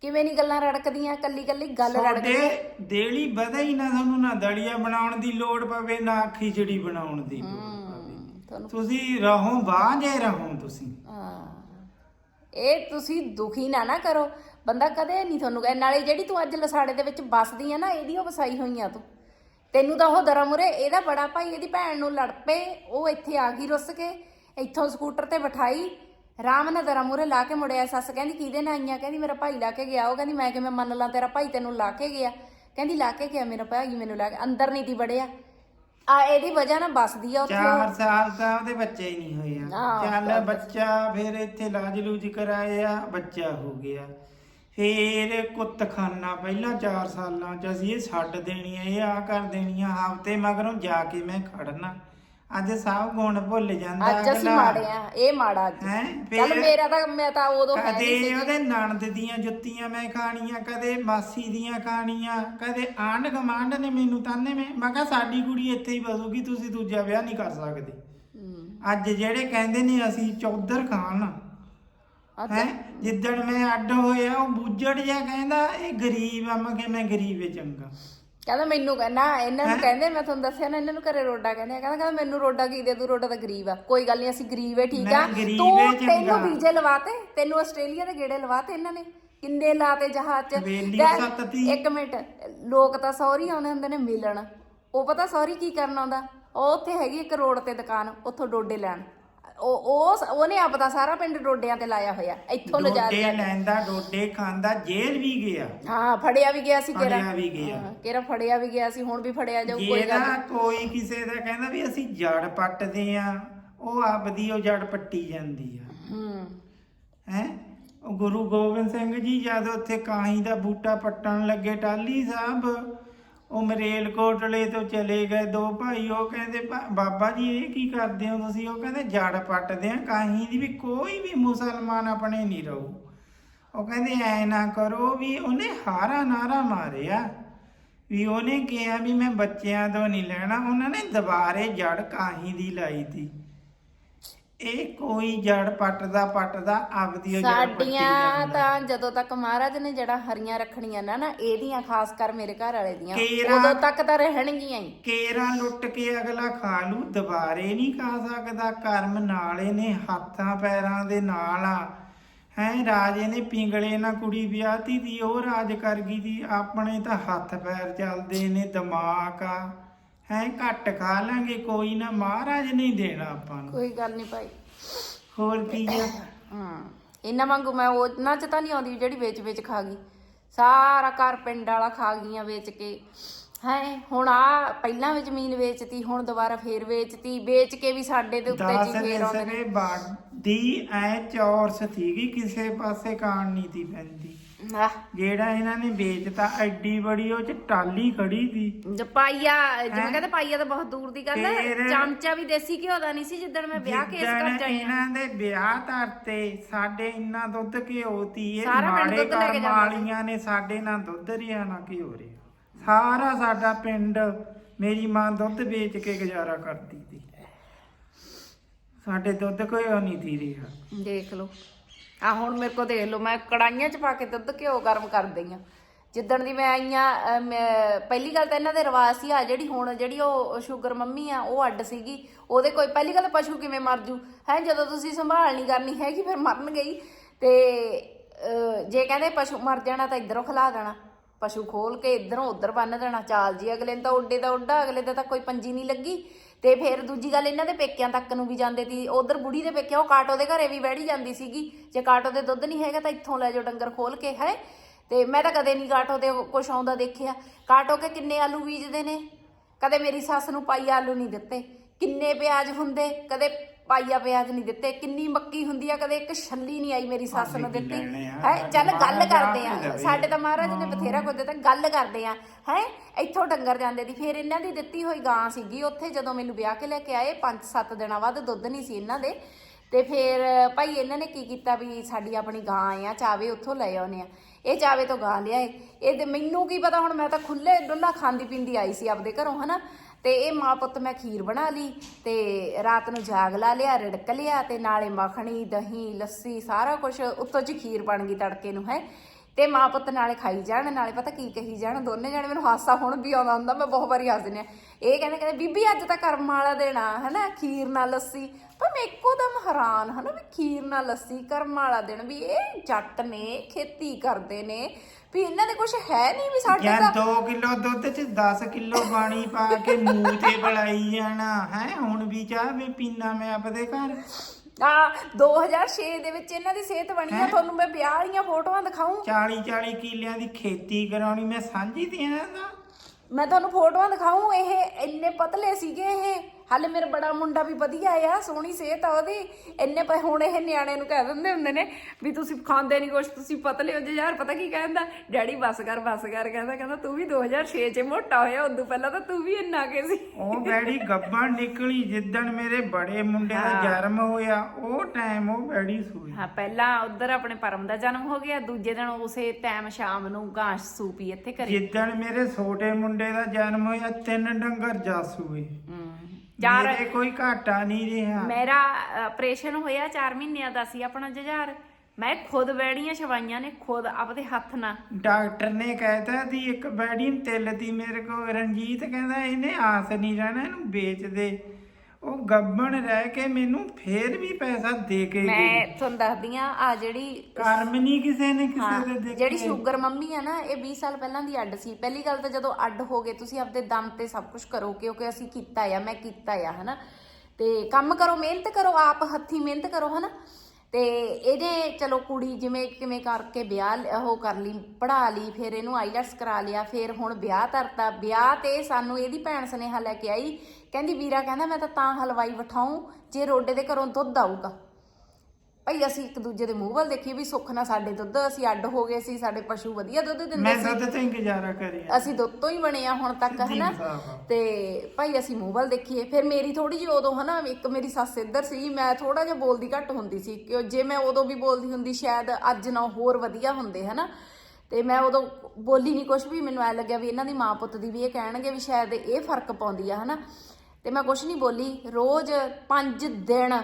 ਕਿਵੇਂ ਨਹੀਂ ਗੱਲਾਂ ਰੜਕਦੀਆਂ ਕੱਲੀ ਕੱਲੀ ਗੱਲ ਰੜਕਦੀ ਤੁਹਾਡੇ ਦੇਲੀ ਵਧੇ ਹੀ ਨਾ ਤੁਹਾਨੂੰ ਨਾ ਦਲੀਆ ਬਣਾਉਣ ਦੀ ਲੋੜ ਪਵੇ ਨਾ ਖਿਚੜੀ ਬਣਾਉਣ ਦੀ ਲੋੜ ਪਵੇ। ਤੁਹਾਨੂੰ ਤੁਸੀਂ ਰਹੋ ਬਾਝੇ ਰਹੋ ਤੁਸੀਂ। ਹਾਂ। ਇਹ ਤੁਸੀਂ ਦੁਖੀ ਨਾ ਨਾ ਕਰੋ। ਬੰਦਾ ਕਦੇ ਨਹੀਂ ਤੁਹਾਨੂੰ ਕਹੇ। ਨਾਲੇ ਜਿਹੜੀ ਤੂੰ ਅੱਜ ਲਸਾੜੇ ਦੇ ਵਿੱਚ ਵੱਸਦੀ ਆ ਨਾ ਇਹਦੀ ਉਹ ਵਸਾਈ ਹੋਈਆਂ ਤੂੰ। ਤੈਨੂੰ ਤਾਂ ਉਹ ਦਰਮੁਰੇ ਇਹਦਾ ਬੜਾ ਭਾਈ ਇਹਦੀ ਭੈਣ ਨੂੰ ਲੜ ਪਏ ਉਹ ਇੱਥੇ ਆ ਗਈ ਰੁੱਸ ਕੇ ਇੱਥੋਂ ਸਕੂਟਰ ਤੇ ਬਿਠਾਈ ਰਾਮ ਨਾਲ ਦਰਮੁਰੇ ਲਾ ਕੇ ਮੁੜਿਆ ਸੱਸ ਕਹਿੰਦੀ ਕਿਹਦੇ ਨਾਲ ਆਈਆਂ? ਕਹਿੰਦੀ ਮੇਰਾ ਭਾਈ ਲਾ ਕੇ ਗਿਆ। ਉਹ ਕਹਿੰਦੀ ਮੈਂ ਕਿਵੇਂ ਮੰਨ ਲਾਂ ਤੇਰਾ ਭਾਈ ਤੈਨੂੰ ਲਾ ਕੇ ਗਿਆ? ਕਹਿੰਦੀ ਲਾ ਕੇ ਗਿਆ ਮੇਰਾ ਭਾਈ ਮੈਨੂੰ ਲਾ ਕੇ ਅੰਦਰ ਨਹੀਂ ਤੀ ਵੜਿਆ। ਆ ਇਹਦੀ ਵਜ੍ਹਾ ਨਾਲ ਵੱਸਦੀ ਆ ਉੱਥੇ। ਉਹ। ਚਾਰ ਸਾਲ ਤਾਂ ਉਹਦੇ ਬੱਚੇ ਹੀ ਨਹੀਂ ਹੋਏ ਆ। ਚੱਲ ਬੱਚਾ ਫਿਰ ਇੱਥੇ ਲਾਜ ਲੂਜ ਕਰਾਇਆ ਬੱਚਾ ਹੋ ਗਿਆ। ਫਿਰ ਕੁੱਤਖਾਨਾ ਪਹਿਲਾਂ 4 ਸਾਲਾਂ ਚ ਅਸੀਂ ਇਹ ਛੱਡ ਦੇਣੀ ਆ ਇਹ ਆ ਕਰ ਦੇਣੀ ਆ ਹਫ਼ਤੇ ਮਗਰੋਂ ਜਾ ਕੇ ਮੈਂ ਖੜਨਾ। ਅੱਜ ਸਭ ਗੁਣ ਭੁੱਲ ਜਾਂਦਾ ਅੱਜ ਅਸੀਂ ਮਾੜੇ ਆ ਇਹ ਮਾੜਾ ਅੱਜ। ਹੈ ਚੱਲ ਮੇਰਾ ਤਾਂ ਮੈਂ ਤਾਂ ਉਦੋਂ ਹੈ ਨਹੀਂ ਕਦੇ ਉਹਦੇ ਨਣਦ ਦੀਆਂ ਜੁੱਤੀਆਂ ਮੈਂ ਖਾਣੀਆਂ ਕਦੇ ਮਾਸੀ ਦੀਆਂ ਖਾਣੀਆਂ ਕਦੇ ਆਂਢ ਗਮਾਂਡ ਨੇ ਮੈਨੂੰ ਤਾਨੇ ਮੈਂ ਮੈਂ ਕਿਹਾ ਸਾਡੀ ਕੁੜੀ ਇੱਥੇ ਹੀ ਬਸੂਗੀ ਤੁਸੀਂ ਦੂਜਾ ਵਿਆਹ ਨਹੀਂ ਕਰ ਸਕਦੇ। ਹੂੰ। ਅੱਜ ਜਿਹੜੇ ਕਹਿੰਦੇ ਨੇ ਅਸੀਂ ਚੌਧਰ ਖਾਨ ਅੱਜ ਹੈ? ਜਿੱਦਣ ਮੈਂ ਅੱਡ ਹੋਇਆ ਉਹ ਬੁੱਜੜ ਜਿਹਾ ਕਹਿੰਦਾ ਇਹ ਗਰੀਬ ਆ ਮੈਂ ਕਿ ਮੈਂ ਗਰੀਬ ਏ ਚੰਗਾ। ਕਹਿੰਦਾ ਮੈਨੂੰ ਕਹਿੰਦਾ ਇਹਨਾਂ ਨੂੰ ਕਹਿੰਦੇ ਮੈਂ ਤੁਹਾਨੂੰ ਦੱਸਿਆ ਨਾ ਇਹਨਾਂ ਨੂੰ ਘਰੇ ਰੋਡਾ ਕਹਿੰਦੇ ਆ। ਕਹਿੰਦਾ ਕਹਿੰਦਾ ਮੈਨੂੰ ਰੋਡਾ ਕੀ ਦੇ ਤੂੰ ਰੋਡਾ ਤਾਂ ਗਰੀਬ ਆ। ਕੋਈ ਗੱਲ ਨਹੀਂ ਅਸੀਂ ਗਰੀਬ ਏ ਠੀਕ ਆ। ਮੈਂ ਗਰੀਬ ਤੂੰ ਚੰਗਾ। ਤੈਨੂੰ ਵੀਜ਼ੇ ਲਵਾਤੇ ਤੈਨੂੰ ਆਸਟ੍ਰੇਲੀਆ ਦੇ ਗੇੜੇ ਲਵਾਤੇ ਇਹਨਾਂ ਨੇ। ਕਿੰਨੇ ਲਾਤੇ ਜਹਾਜ਼ ਚ। ਵੇਲੀ ਲੈ, ਸੱਤਤੀ। ਇੱਕ ਮਿੰਟ ਲੋਕ ਤਾਂ ਸੌਰੀ ਆਉਂਦੇ ਹੁੰਦੇ ਨੇ ਮਿਲਣ। ਉਹ ਪਤਾ ਸੌਰੀ ਕੀ ਕਰਨ ਆਉਂਦਾ? ਉਹ ਉੱਥੇ ਹੈਗੀ ਇੱਕ ਰੋਡ ਤੇ ਦੁਕਾਨ ਉੱਥੋਂ ਡੋਡੇ ਲੈਣ। ਉਹ ਉਹ ਉਹਨੇ ਆਪਦਾ ਸਾਰਾ ਪਿੰਡ ਡੋਡਿਆਂ ਤੇ ਲਾਇਆ ਹੋਇਆ ਇੱਥੋਂ ਲਿਜਾ ਡੋਡੇ ਲੈਂਦਾ ਡੋਡੇ ਖਾਂਦਾ ਜੇਲ੍ਹ ਵੀ ਗਿਆ। ਹਾਂ ਫੜਿਆ ਵੀ ਗਿਆ ਸੀ ਕਿਹੜਾ। ਫੜਿਆ ਵੀ ਗਿਆ। ਕਿਹੜਾ ਫੜਿਆ ਵੀ ਗਿਆ ਸੀ ਹੁਣ ਵੀ ਫੜਿਆ ਜਾਊ ਕੋਈ ਗੱਲ ਕੋਈ ਕਿਸੇ ਦਾ ਕਹਿੰਦਾ ਵੀ ਅਸੀਂ ਜੜ ਪੱਟਦੇ ਆ ਉਹ ਆਪਦੀ ਉਹ ਜੜ ਪੱਟੀ ਜਾਂਦੀ ਆ। ਹੂੰ। ਹੈ? ਉਹ ਗੁਰੂ ਗੋਬਿੰਦ ਸਿੰਘ ਜੀ ਜਦ ਉੱਥੇ ਕਾਹੀ ਦਾ ਬੂਟਾ ਪੱਟਣ ਲੱਗੇ ਟਾਲੀ ਸਾਹਿਬ ਉਹ ਮਰੇਲ ਕੋਟਲੇ ਤੋਂ ਚਲੇ ਗਏ। ਦੋ ਭਾਈ ਉਹ ਕਹਿੰਦੇ "ਬਾ- ਬਾਬਾ ਜੀ, ਇਹ ਕੀ ਕਰਦੇ ਹੋ ਤੁਸੀਂ? ਉਹ ਕਹਿੰਦੇ, ਜੜ ਪੱਟਦੇ ਆ ਕਾਹੀ ਦੀ ਵੀ ਕੋਈ ਵੀ ਮੁਸਲਮਾਨ ਆਪਣੇ ਨਹੀਂ ਰਹੂ। ਉਹ ਕਹਿੰਦੇ, ਐ ਨਾ ਕਰੋ ਵੀ ਉਹਨੇ ਹਾਰਾ ਨਾਰਾ ਮਾਰਿਆ, ਵੀ ਉਹਨੇ ਕਿਹਾ ਵੀ ਮੈਂ ਬੱਚਿਆਂ ਤੋਂ ਨਹੀਂ ਲੈਣਾ। ਉਹਨਾਂ ਨੇ ਦੁਬਾਰੇ ਜੜ ਕਾਹੀ ਦੀ ਲਾਈ ਤੀ। ਇਹ ਕੋਈ ਜੜ ਪੱਟਦਾ ਪੱਟਦਾ ਆਪਦੀ ਉਹ ਜੜ ਪੱਟੀ ਸਾਡੀਆਂ ਜਾਂਦਾ ਤਾਂ ਜਦੋਂ ਤੱਕ ਮਹਾਰਾਜ ਨੇ ਜਿਹੜਾ ਹਰੀਆਂ ਰੱਖਣੀਆਂ ਨਾ ਨਾ ਇਹਦੀਆਂ ਖਾਸ ਕਰ ਮੇਰੇ ਘਰ ਵਾਲੇ ਦੀਆਂ ਕੇਰਾਂ- ਉਦੋਂ ਤੱਕ ਤਾਂ ਰਹਿਣਗੀਆਂ ਹੀ। ਕੇਰਾ ਲੁੱਟ ਕੇ ਅਗਲਾ ਖਾ ਲੂ ਦੁਬਾਰੇ ਨਹੀਂ ਖਾ ਸਕਦਾ ਕਰਮ ਨਾਲੇ ਨੇ ਹੱਥਾਂ ਪੈਰਾਂ ਦੇ ਨਾਲ ਆ। ਹੈ ਰਾਜੇ ਨੇ ਪਿੰਗਲੇ ਨਾਲ ਕੁੜੀ ਵਿਆਹਤੀ ਦੀ ਉਹ ਰਾਜ ਕਰ ਗਈ ਦੀ ਆਪਣੇ ਤਾਂ ਹੱਥ ਪੈਰ ਚੱਲਦੇ ਨੇ ਦਿਮਾਗ ਆ। ਹੈ ਘੱਟ ਖਾ ਲਾਂਗੇ ਕੋਈ ਨਾ ਮਹਾਰਾਜ ਨਹੀਂ ਦੇਣਾ ਆਪਾਂ ਨੂੰ। ਕੋਈ ਗੱਲ ਨਹੀਂ ਭਾਈ। ਹੋਰ ਕੀ ਆ? ਹਾਂ ਇਹਨਾਂ ਵਾਂਗੂ ਮੈਂ ਉਹਨਾਂ ਚ ਤਾਂ ਨਹੀਂ ਆਉਂਦੀ ਜਿਹੜੀ ਵੇਚ ਵੇਚ ਖਾ ਗਈ। ਸਾਰਾ ਘਰ ਪਿੰਡ ਵਾਲਾ ਖਾ ਗਈਆਂ ਵੇਚ ਕੇ। ਹੈ ਹੁਣ ਆ ਪਹਿਲਾਂ ਵੀ ਜ਼ਮੀਨ ਵੇਚਤੀ ਹੁਣ ਦੁਬਾਰਾ ਫੇਰ ਵੇਚਤੀ ਵੇਚ ਕੇ ਵੀ ਸਾਡੇ ਦੇ ਉੱਤੇ ਜੀ ਫੇਰ ਆਉਂਦੇ ਨੇ। ਬਾਦੀ ਐ ਚੌਰਸ ਸੀਗੀ ਕਿਸੇ ਪਾਸੇ ਕਾਣ ਨਹੀਂ ਤੀ ਪੈਂਦੀ। ਜਿਹੜਾ ਇਹਨਾਂ ਨੇ ਵੇਚਤਾ ਐਡੀ ਬੜੀ ਉਹ ਚ ਟਾਲੀ ਖੜੀ ਸੀ। ਜੋ ਪਾਈਆ ਜਿਵੇਂ ਕਹਿੰਦੇ ਪਾਈਆ ਤਾਂ ਬਹੁਤ ਦੂਰ ਦੀ ਗੱਲ ਹੈ। ਫੇਰ- ਚਮਚਾ ਵੀ ਦੇਸੀ ਘਿਓ ਦਾ ਨਹੀਂ ਸੀ ਜਿੱਦਣ ਮੈਂ ਵਿਆਹ ਕੇਸ ਜਿੱਦਣ ਕਰ ਜਾਈ ਇਹਨਾਂ ਦੇ ਵਿਆਹ ਧਰਤੇ ਸਾਡੇ ਇੰਨਾ ਦੁੱਧ ਘਿਓ ਤੀ ਇਹ ਸਾਰਾ ਪਿੰਡ ਮਾੜੇ ਦੁੱਧ ਲੈ ਕੇ ਕਰਮ ਜਾਂਦਾ ਸੀ। ਵਾਲੀਆਂ ਨੇ ਸਾਡੇ ਨਾਲ ਦੁੱਧ ਰਿਆ ਨਾ ਘਿਓ ਰਿਆ। ਸਾਰਾ ਸਾਡਾ ਪਿੰਡ ਮੇਰੀ ਮਾਂ ਦੁੱਧ ਵੇਚ ਕੇ ਗੁਜ਼ਾਰਾ ਕਰਦੀ ਸੀ। ਸਾਡੇ ਦੁੱਧ ਘਿਓ ਨਹੀਂ ਦੀ ਰਿਹਾ। ਦੇਖ ਲਓ। ਆ ਹੁਣ ਮੇਰੇ ਕੋ ਦੇਖ ਲਓ ਮੈਂ ਕੜਾਈਆਂ 'ਚ ਪਾ ਕੇ ਦੁੱਧ ਘਿਓ ਗਰਮ ਕਰ ਦਈਆਂ ਜਿੱਦਣ ਦੀ ਮੈਂ ਆਈਆਂ ਅਹ, ਮੈਂ- ਪਹਿਲੀ ਗੱਲ ਤਾਂ ਇਹਨਾਂ ਦੇ ਰਿਵਾਜ ਸੀ ਆ ਜਿਹੜੀ ਹੁਣ ਜਿਹੜੀ ਉਹ ਸ਼ੂਗਰ ਮੰਮੀ ਆ ਉਹ ਅੱਡ ਸੀਗੀ। ਉਹਦੇ ਕੋਈ ਪਹਿਲੀ ਗੱਲ ਤਾਂ ਪਸ਼ੂ ਕਿਵੇਂ ਮਰ ਜੂ? ਹੈ ਜਦੋਂ ਤੁਸੀਂ ਸੰਭਾਲ ਨਹੀਂ ਕਰਨੀ ਹੈਗੀ ਫਿਰ ਮਰਨ ਗਈ। ਤੇ ਜੇ ਕਹਿੰਦੇ ਪਸ਼ੂ ਮਰ ਜਾਣਾ ਤਾਂ ਇਧਰੋਂ ਖਿਲਾ ਦੇਣਾ। ਪਸ਼ੂ ਖੋਲ ਕੇ ਇਧਰੋਂ ਉਧਰ ਬੰਨ ਦੇਣਾ। ਚਾਲ ਜੀ ਅਗਲੇ ਨੂੰ ਤਾਂ ਉੱਡੇ ਦਾ ਉੱਡਾ ਅਗਲੇ ਦਾ ਤਾਂ ਕੋਈ ਪੰਜੀ ਨਹੀਂ ਲੱਗੀ। ਤੇ ਫਿਰ ਦੂਜੀ ਗੱਲ ਇਹਨਾਂ ਦੇ ਪੇਕਿਆਂ ਤੱਕ ਨੂੰ ਵੀ ਜਾਂਦੇ ਸੀ। ਉਧਰ ਬੁੜੀ ਦੇ ਪੇਕਿਆਂ, ਉਹ ਕਾਟੋ ਦੇ ਘਰੇ ਵੀ ਬੈਠੀ ਜਾਂਦੀ ਸੀਗੀ। ਜੇ ਕਾਟੋ ਦੇ ਦੁੱਧ ਨਹੀਂ ਹੈਗਾ ਤਾਂ ਇੱਥੋਂ ਲੈ ਜਾਓ ਡੰਗਰ ਖੋਲ ਕੇ, ਹੈ? ਤੇ ਮੈਂ ਤਾਂ ਕਦੇ ਨਹੀਂ ਕਾਟੋ ਦੇ ਕੁਛ ਆਉਂਦਾ ਦੇਖਿਆ। ਕਾਟੋ ਕੇ ਕਿੰਨੇ ਆਲੂ ਬੀਜਦੇ ਨੇ? ਕਦੇ ਮੇਰੀ ਸੱਸ ਨੂੰ ਪਾਈ ਆਲੂ ਨਹੀਂ ਦਿੱਤੇ। ਕਿੰਨੇ ਪਿਆਜ਼ ਹੁੰਦੇ? ਕਦੇ ਪਾਈਆ ਪਿਆਜ਼ ਨਹੀਂ ਦਿੱਤੇ ਕਿੰਨੀ ਮੱਕੀ ਹੁੰਦੀ ਆ ਕਦੇ ਇੱਕ ਛੱਲੀ ਨਹੀਂ ਆਈ ਮੇਰੀ ਸੱਸ ਨੂੰ ਦਿੱਤੀ। ਹੈ ਚੱਲ ਗੱਲ ਕਰਦੇ ਆ। ਸਾਡੇ ਤਾਂ ਮਹਾਰਾਜ ਨੇ ਬਥੇਰਾ ਕੁਝ ਦਿੱਤਾ ਗੱਲ ਕਰਦੇ ਆ। ਹੈ ਇੱਥੋਂ ਡੰਗਰ ਜਾਂਦੇ ਦੀ ਫਿਰ ਇਹਨਾਂ ਦੀ ਦਿੱਤੀ ਹੋਈ ਗਾਂ ਸੀਗੀ ਉੱਥੇ ਜਦੋਂ ਮੈਨੂੰ ਵਿਆਹ ਕੇ ਲੈ ਕੇ ਆਏ 5-7 ਦਿਨਾਂ ਬਾਅਦ ਦੁੱਧ ਨਹੀਂ ਸੀ ਇਹਨਾਂ ਦੇ। ਤੇ ਫਿਰ ਭਾਈ ਇਹਨਾਂ ਨੇ ਕੀ ਕੀਤਾ ਵੀ ਸਾਡੀ ਆਪਣੀ ਗਾਂ ਆ ਚਾਵੇ ਉੱਥੋਂ ਲੈ ਆਉਨੇ ਆ। ਇਹ ਚਾਵੇ ਤੋਂ ਗਾਂ ਲਿਆਏ। ਇਹ ਤੇ ਮੈਨੂੰ ਕੀ ਪਤਾ ਹੁਣ ਮੈਂ ਤਾਂ ਖੁੱਲੇ ਡੁੱਲਾ ਖਾਂਦੀ ਪੀਂਦੀ ਆਈ ਸੀ ਆਪਦੇ ਘਰੋਂ ਹਨਾ? ਤੇ ਇਹ ਮਾਂ ਪੁੱਤ ਮੈਂ ਖੀਰ ਬਣਾ ਲਈ ਤੇ ਰਾਤ ਨੂੰ ਜਾਗ ਲਾ ਲਿਆ, ਰਿੜਕ ਲਿਆ ਤੇ ਨਾਲੇ ਮੱਖਣੀ, ਦਹੀਂ, ਲੱਸੀ ਸਾਰਾ ਕੁਝ ਉੱਤੋਂ ਚ ਖੀਰ ਬਣ ਗਈ ਤੜਕੇ ਨੂੰ, ਹੈ। ਤੇ ਮਾਂ ਪੁੱਤ ਨਾਲੇ ਖਾਈ ਜਾਣ, ਨਾਲੇ ਪਤਾ ਕੀ ਕਹੀ ਜਾਣ, ਦੋਨੇ ਜਾਣੇ ਮੈਨੂੰ ਹਾਸਾ ਹੁਣ ਵੀ ਆਉਂਦਾ ਹੁੰਦਾ, ਮੈਂ ਬਹੁਤ ਵਾਰੀ ਹੱਸਦੀ ਆ ਇਹ ਕਹਿੰਦੇ ਕਹਿੰਦੇ, ਬੀਬੀ ਅੱਜ ਤਾਂ ਕਰਮ ਵਾਲਾ ਦੇਣਾ ਹਨਾ, ਖੀਰ ਨਾਲ ਲੱਸੀ। ਪਰ ਮੈਂ ਇੱਕੋ ਦਮ ਹੈਰਾਨ, ਹਨਾ, ਵੀ ਖੀਰ ਨਾਲ ਲੱਸੀ ਕਰਮ ਵਾਲਾ ਦਿਨ ਵੀ ਇਹ ਜੱਟ ਨੇ, ਖੇਤੀ ਕਰਦੇ ਨੇ ਵੀ ਇਹਨਾਂ ਦੇ ਕੁਝ ਹੈ ਨਹੀਂ ਵੀ ਸਾਡੇ ਤਾਂ 2 ਕਿਲੋ ਦੁੱਧ ਚ 10 ਕਿਲੋ ਪਾਣੀ ਪਾ ਕੇ ਮੂੰਹ ਤੇ ਬਲਾਈ ਜਾਣਾ। ਹੈ ਹੁਣ ਵੀ ਚਾਹ ਵੀ ਪੀਣਾ ਮੈਂ ਆਪਦੇ ਘਰ। ਆ 2006 ਦੇ ਵਿੱਚ ਇਹਨਾਂ ਦੀ ਸਿਹਤ ਬਣੀ ਆ ਹੈਂ? ਤੁਹਾਨੂੰ ਮੈਂ ਵਿਆਹ ਵਾਲੀਆਂ ਫੋਟੋਆਂ ਦਿਖਾਉਂ 40 40 ਕਿੱਲਿਆਂ ਦੀ ਖੇਤੀ ਕਰਾਉਣੀ ਮੈਂ ਸਾਂਝੀ ਤੇ ਆਂ ਦਾ। ਮੈਂ ਤੁਹਾਨੂੰ ਫੋਟੋਆਂ ਦਿਖਾਉਂ ਇਹ ਇੰਨੇ ਪਤਲੇ ਸੀਗੇ ਇਹ। ਹਾਲੇ ਮੇਰਾ ਬੜਾ ਮੁੰਡਾ ਵੀ ਵਧੀਆ ਆ ਸੋਹਣੀ ਸਿਹਤ ਆ ਉਹਦੀ। ਇੰਨੇ ਪੈ ਹੁਣ ਇਹ ਨਿਆਣੇ ਨੂੰ ਕਹਿ ਦਿੰਦੇ ਹੁੰਦੇ ਨੇ ਵੀ ਤੁਸੀਂ ਖਾਂਦੇ ਨਹੀਂ ਕੁਛ ਤੁਸੀਂ ਪਤਲੇ ਹੋ ਜੇ ਯਾਰ ਪਤਾ ਕੀ ਕਹਿੰਦਾ? ਡੈਡੀ ਬਸ ਕਰ ਬਸ ਕਰ ਕਹਿੰਦਾ ਕਹਿੰਦਾ ਤੂੰ ਵੀ 2006 ਚ ਮੋਟਾ ਹੋਇਆ ਉਦੋਂ ਪਹਿਲਾਂ ਤਾਂ ਤੂੰ ਵੀ ਇੰਨਾ ਕੇ ਸੀ। ਉਹ ਬੈੜੀ ਗੱਬਾਂ ਨਿਕਲੀ ਜਿੱਦਣ ਮੇਰੇ ਬੜੇ ਮੁੰਡੇ ਦਾ ਜਨਮ ਹੋਇਆ ਉਹ ਟਾਈਮ ਉਹ ਬੈੜੀ ਸੂਈ ਹਾਂ ਪਹਿਲਾਂ ਉਧਰ ਆਪਣੇ ਪਰਮ ਦਾ ਜਨਮ ਹੋ ਗਿਆ ਦੂਜੇ ਦਿਨ ਉਸੇ ਟਾਈਮ ਸ਼ਾਮ ਨੂੰ ਗਾਂਸ਼ ਸੂਪੀ ਇੱਥੇ ਕਰੀ ਜਿੱਦਣ ਮੇਰੇ ਛੋਟੇ ਮੁੰਡੇ ਦਾ ਜਨਮ ਹੋਇਆ ਤਿੰਨ ਡੰਗਰ ਜਾਸੂਏ ਹਮ। ਚਾਰ ਮੇਰੇ ਕੋਈ ਘਾਟਾ ਨਹੀਂ ਰਿਹਾ। ਮੇਰਾ ਆਪਰੇਸ਼ਨ ਹੋਇਆ 4 ਮਹੀਨਿਆਂ ਦਾ ਸੀ ਆਪਣਾ ਜਜਾਰ ਮੈਂ ਖੁਦ ਬੈੜੀਆਂ ਛਵਾਈਆਂ ਨੇ ਖੁਦ ਆਪਦੇ ਹੱਥ ਨਾਲ। ਡਾਕਟਰ ਨੇ ਕਹਿਤਾ ਦੀ ਇੱਕ ਬੈੜੀ ਤਿੱਲ ਤੀ ਮੇਰੇ ਕੋ ਰਣਜੀਤ ਕਹਿੰਦਾ ਇਹਨੇ ਆਸ ਨਹੀਂ ਰਹਿਣਾ ਇਹਨੂੰ ਵੇਚ ਦੇ। ਉਹ ਗੱਬਣ ਰਹਿ ਕੇ ਮੈਨੂੰ ਫੇਰ ਵੀ ਪੈਸਾ ਦੇ ਕੇ ਗਈ। ਮੈਂ ਤੁਹਾਨੂੰ ਦੱਸਦੀ ਆ ਆ ਜਿਹੜੀ ਕਰਮ ਨਹੀਂ ਕਿਸੇ ਨੇ ਕਿਸੇ ਦੇ ਦੇਖੇ ਜਿਹੜੀ ਸ਼ੂਗਰ ਮੰਮੀ ਆ ਨਾ ਇਹ 20 ਸਾਲ ਪਹਿਲਾਂ ਦੀ ਅੱਡ ਸੀ। ਪਹਿਲੀ ਗੱਲ ਤਾਂ ਜਦੋਂ ਅੱਡ ਹੋ ਗਏ ਤੁਸੀਂ ਆਪਦੇ ਦਮ ਤੇ ਸਭ ਕੁਝ ਕਰੋ ਕਿਉਂਕਿ ਅਸੀਂ ਕੀਤਾ ਆ ਮੈਂ ਕੀਤਾ ਆ ਹਨਾ? ਤੇ ਕੰਮ ਕਰੋ ਮਿਹਨਤ ਕਰੋ ਆਪ ਹੱਥੀ ਮਿਹਨਤ ਕਰੋ ਹਨਾ? ਤੇ ਇਹਨੇ ਚਲੋ ਕੁੜੀ ਜਿਵੇਂ ਕਿਵੇਂ ਕਰਕੇ ਵਿਆਹ ਲ- ਉਹ ਕਰ ਲਈ ਪੜਾ ਲਈ ਫਿਰ ਇਹਨੂੰ ਆਈਲੈਟਸ ਕਰਾ ਲਿਆ ਫਿਰ ਹੁਣ ਵਿਆਹ ਧਰਤਾ। ਵਿਆਹ ਤੇ ਸਾਨੂੰ ਇਹਦੀ ਭੈਣ ਸੁਨੇਹਾ ਲੈ ਕੇ ਆਈ ਕਹਿੰਦੀ ਵੀਰਾ ਕਹਿੰਦਾ ਮੈਂ ਤਾਂ ਤਾਂ ਹਲਵਾਈ ਵਠਾਉਂ ਜੇ ਰੋਡੇ ਦੇ ਘਰੋਂ ਦੁੱਧ ਆਊਗਾ। ਭਈ ਅਸੀਂ ਇੱਕ ਦੂਜੇ ਦੇ ਮੂੰਹ ਵੱਲ ਦੇਖੀਏ ਵੀ ਸੁੱਖ ਨਾਲ ਸਾਡੇ ਦੁੱਧ ਅਸੀਂ ਅੱਡ ਹੋ ਗਏ ਸੀ ਸਾਡੇ ਪਸ਼ੂ ਵਧੀਆ ਦੁੱਧ ਦਿੰਦੇ ਮੈਂ ਸੀ। ਦੁੱਧ ਤੇ ਗੁਜ਼ਾਰਾ ਕਰਿਆ। ਅਸੀਂ ਦੁੱਧ ਤੋਂ ਹੀ ਬਣੇ ਆ ਹੁਣ ਤੱਕ ਹਨਾ? ਆ। ਤੇ ਭਾਈ ਅਸੀਂ ਮੂੰਹ ਵੱਲ ਦੇਖੀਏ ਫਿਰ ਮੇਰੀ ਥੋੜੀ ਜਿਹੀ ਉਦੋਂ ਹਨਾ ਇੱਕ ਮੇਰੀ ਸੱਸ ਇੱਧਰ ਸੀ ਮੈਂ ਥੋੜਾ ਜਿਹਾ ਬੋਲਦੀ ਘੱਟ ਹੁੰਦੀ ਸੀ ਕਿ ਜੇ ਮੈਂ ਉਦੋਂ ਵੀ ਬੋਲਦੀ ਹੁੰਦੀ ਸ਼ਾਇਦ ਅੱਜ ਨਾ ਹੋਰ ਵਧੀਆ ਹੁੰਦੇ ਹਨਾ? ਤੇ ਮੈਂ ਉਦੋਂ ਬੋਲੀ ਨਹੀਂ ਕੁਝ ਵੀ ਮੈਨੂੰ ਐ ਲੱਗਿਆ ਵੀ ਇਹਨਾਂ ਦੀ ਮਾਂ ਪੁੱਤ ਦੀ ਵੀ ਇਹ ਕਹਿਣਗੇ ਵੀ ਸ਼ਾਇਦ ਇਹ ਫ਼ਰਕ ਪਾਉਂਦੀ ਆ ਹਨਾ? ਤੇ ਮੈਂ ਕੁਝ ਨਹੀਂ ਬੋਲੀ। ਰੋਜ਼ 5 ਦਿਨ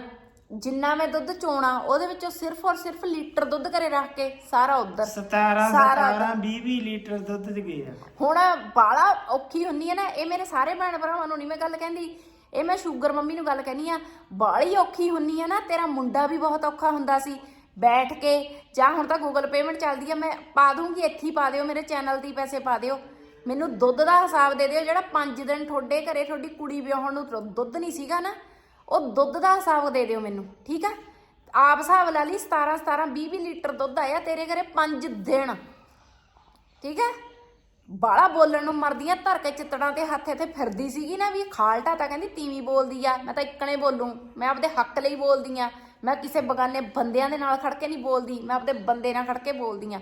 ਜਿੰਨਾ ਮੈਂ ਦੁੱਧ ਚੋਣਾ ਉਹਦੇ ਵਿੱਚੋਂ ਸਿਰਫ ਔਰ ਸਿਰਫ ਲੀਟਰ ਦੁੱਧ ਘਰੇ ਰੱਖ ਕੇ ਸਾਰਾ ਉਧਰ। 17 ਸਾਰਾ 17 20 20 ਲੀਟਰ ਦੁੱਧ ਚ ਗਿਆ ਹੁਣ ਬਾਲਾ ਔਖੀ ਹੁੰਦੀ ਹੈ ਨਾ ਇਹ ਮੇਰੇ ਸਾਰੇ ਭੈਣ ਭਰਾਵਾਂ ਨੂੰ ਨਹੀਂ ਮੈਂ ਗੱਲ ਕਹਿੰਦੀ। ਇਹ ਮੈਂ ਸ਼ੂਗਰ ਮੰਮੀ ਨੂੰ ਗੱਲ ਕਹਿੰਦੀ ਆ ਬਾਲੀ ਔਖੀ ਹੁੰਦੀ ਹੈ ਨਾ ਤੇਰਾ ਮੁੰਡਾ ਵੀ ਬਹੁਤ ਔਖਾ ਹੁੰਦਾ ਸੀ। ਬੈਠ ਕੇ ਜਾਂ ਹੁਣ ਤਾਂ ਗੂਗਲ ਪੇਮੈਂਟ ਚੱਲਦੀ ਆ ਮੈਂ ਪਾ ਦੂੰਗੀ ਇੱਥੇ ਹੀ ਪਾ ਦਿਓ ਮੇਰੇ ਚੈਨਲ ਦੀ ਪੈਸੇ ਪਾ ਦਿਓ। ਮੈਨੂੰ ਦੁੱਧ ਦਾ ਹਿਸਾਬ ਦੇ ਦਿਓ, ਜਿਹੜਾ 5 ਦਿਨ ਤੁਹਾਡੇ ਘਰੇ ਤੁਹਾਡੀ ਕੁੜੀ ਵਿਆਹਣ ਨੂੰ ਦੁੱਧ ਨਹੀਂ ਸੀਗਾ ਨਾ, ਉਹ ਦੁੱਧ ਦਾ ਹਿਸਾਬ ਦੇ ਦਿਓ ਮੈਨੂੰ, ਠੀਕ ਆ? ਆਪ ਹਿਸਾਬ ਲਾ ਲਈ 17 17 20 20 ਲੀਟਰ ਦੁੱਧ ਆਇਆ ਤੇਰੇ ਘਰੇ 5 ਦਿਨ, ਠੀਕ ਹੈ ਬਾਲਾ ਬੋਲਣ ਨੂੰ ਮਰਦੀਆਂ, ਧਰ ਕੇ ਚਿੱਤੜਾਂ ਤੇ ਹੱਥ ਇੱਥੇ ਫਿਰਦੀ ਸੀਗੀ ਨਾ ਵੀ ਖਾਲਟਾ ਤਾਂ ਕਹਿੰਦੀ ਤੀਵੀਂ ਬੋਲਦੀ ਆ, ਮੈਂ ਤਾਂ ਇੱਕਣੇ ਬੋਲੂੰ, ਮੈਂ ਆਪਦੇ ਹੱਕ ਲਈ ਬੋਲਦੀ ਆ, ਮੈਂ ਕਿਸੇ ਬਗਾਨੇ ਬੰਦਿਆਂ ਦੇ ਨਾਲ ਖੜ ਕੇ ਨਹੀਂ ਬੋਲਦੀ, ਮੈਂ ਆਪਦੇ ਬੰਦੇ ਨਾਲ ਖੜ ਕੇ ਬੋਲਦੀ ਆ।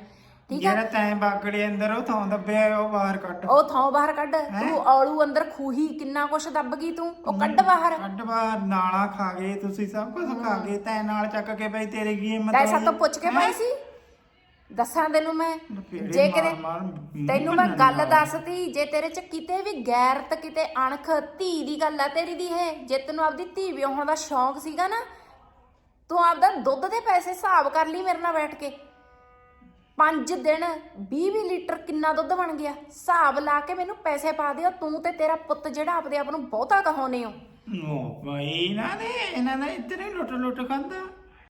ਠੀਕ ਹੈ ਜਿਹੜਾ ਤੈਂ ਬਾਗੜੇ ਅੰਦਰ ਉਹ ਥਾਂ ਦੱਬਿਆ ਉਹ ਬਾਹਰ ਕੱਢ। ਉਹ ਥਾਂ ਬਾਹਰ ਕੱਢ। ਤੂੰ ਔਲੂ ਅੰਦਰ ਖੂਹੀ ਕਿੰਨਾ ਕੁਛ ਦੱਬ ਗਈ ਤੂੰ? ਉਹ ਕੱਢ ਬਾਹਰ। ਕੱਢ ਬਾਹਰ ਨਾਲਾ ਖਾ ਗਏ ਤੁਸੀਂ ਸਭ ਕੁਝ ਖਾ ਗਏ। ਤੈਂ ਨਾਲ ਚੱਕ ਕੇ ਬਈ ਤੇਰੇ ਕੀ ਹਿੰਮਤ ਤੈ ਹੋਈ? ਸਭ ਤੋਂ ਪੁੱਛ ਕੇ ਪਾਈ ਸੀ? ਦੱਸਾਂ ਤੈਨੂੰ ਮੈਂ? ਲਪੇੜੇ ਜੇ ਕਿਤੇ ਮਾਰ- ਮਾਰ ਮੂੰਹ ਤੈਨੂੰ ਮੈਂ ਭੰਨਣ ਗੱਲ ਦੱਸਤੀ ਜੇ ਤੇਰੇ ਚ ਕਿਤੇ ਵੀ ਗੈਰਤ ਕਿਤੇ ਅਣਖ ਧੀ ਦੀ ਗੱਲ ਆ ਤੇਰੀ ਦੀ ਇਹ ਜੇ ਤੈਨੂੰ ਆਪਦੀ ਧੀ ਵਿਆਹਣ ਦਾ ਸ਼ੌਂਕ ਸੀਗਾ ਨਾ ਤੂੰ ਆਪਦਾ ਦੁੱਧ ਦੇ ਪੈਸੇ ਹਿਸਾਬ ਕਰ ਲਈ ਮੇਰੇ ਨਾਲ ਬੈਠ ਕੇ। 5 ਦਿਨ 20 20 ਲੀਟਰ ਕਿੰਨਾ ਦੁੱਧ ਬਣ ਗਿਆ? ਹਿਸਾਬ ਲਾ ਕੇ ਮੈਨੂੰ ਪੈਸੇ ਪਾ ਦਿਓ, ਤੂੰ ਤੇ ਤੇਰਾ ਪੁੱਤ ਜਿਹੜਾ ਆਪਦੇ ਆਪ ਨੂੰ ਬਹੁਤਾ ਕਹਾਉਨੇ ਹੋ। ਉਹ ਬਈ ਇਹਨਾਂ ਨੇ ਇਹਨਾਂ ਨੇ ਇੱਧਰ ਲੁੱਟ ਲੁੱਟ ਖਾਂਦਾ।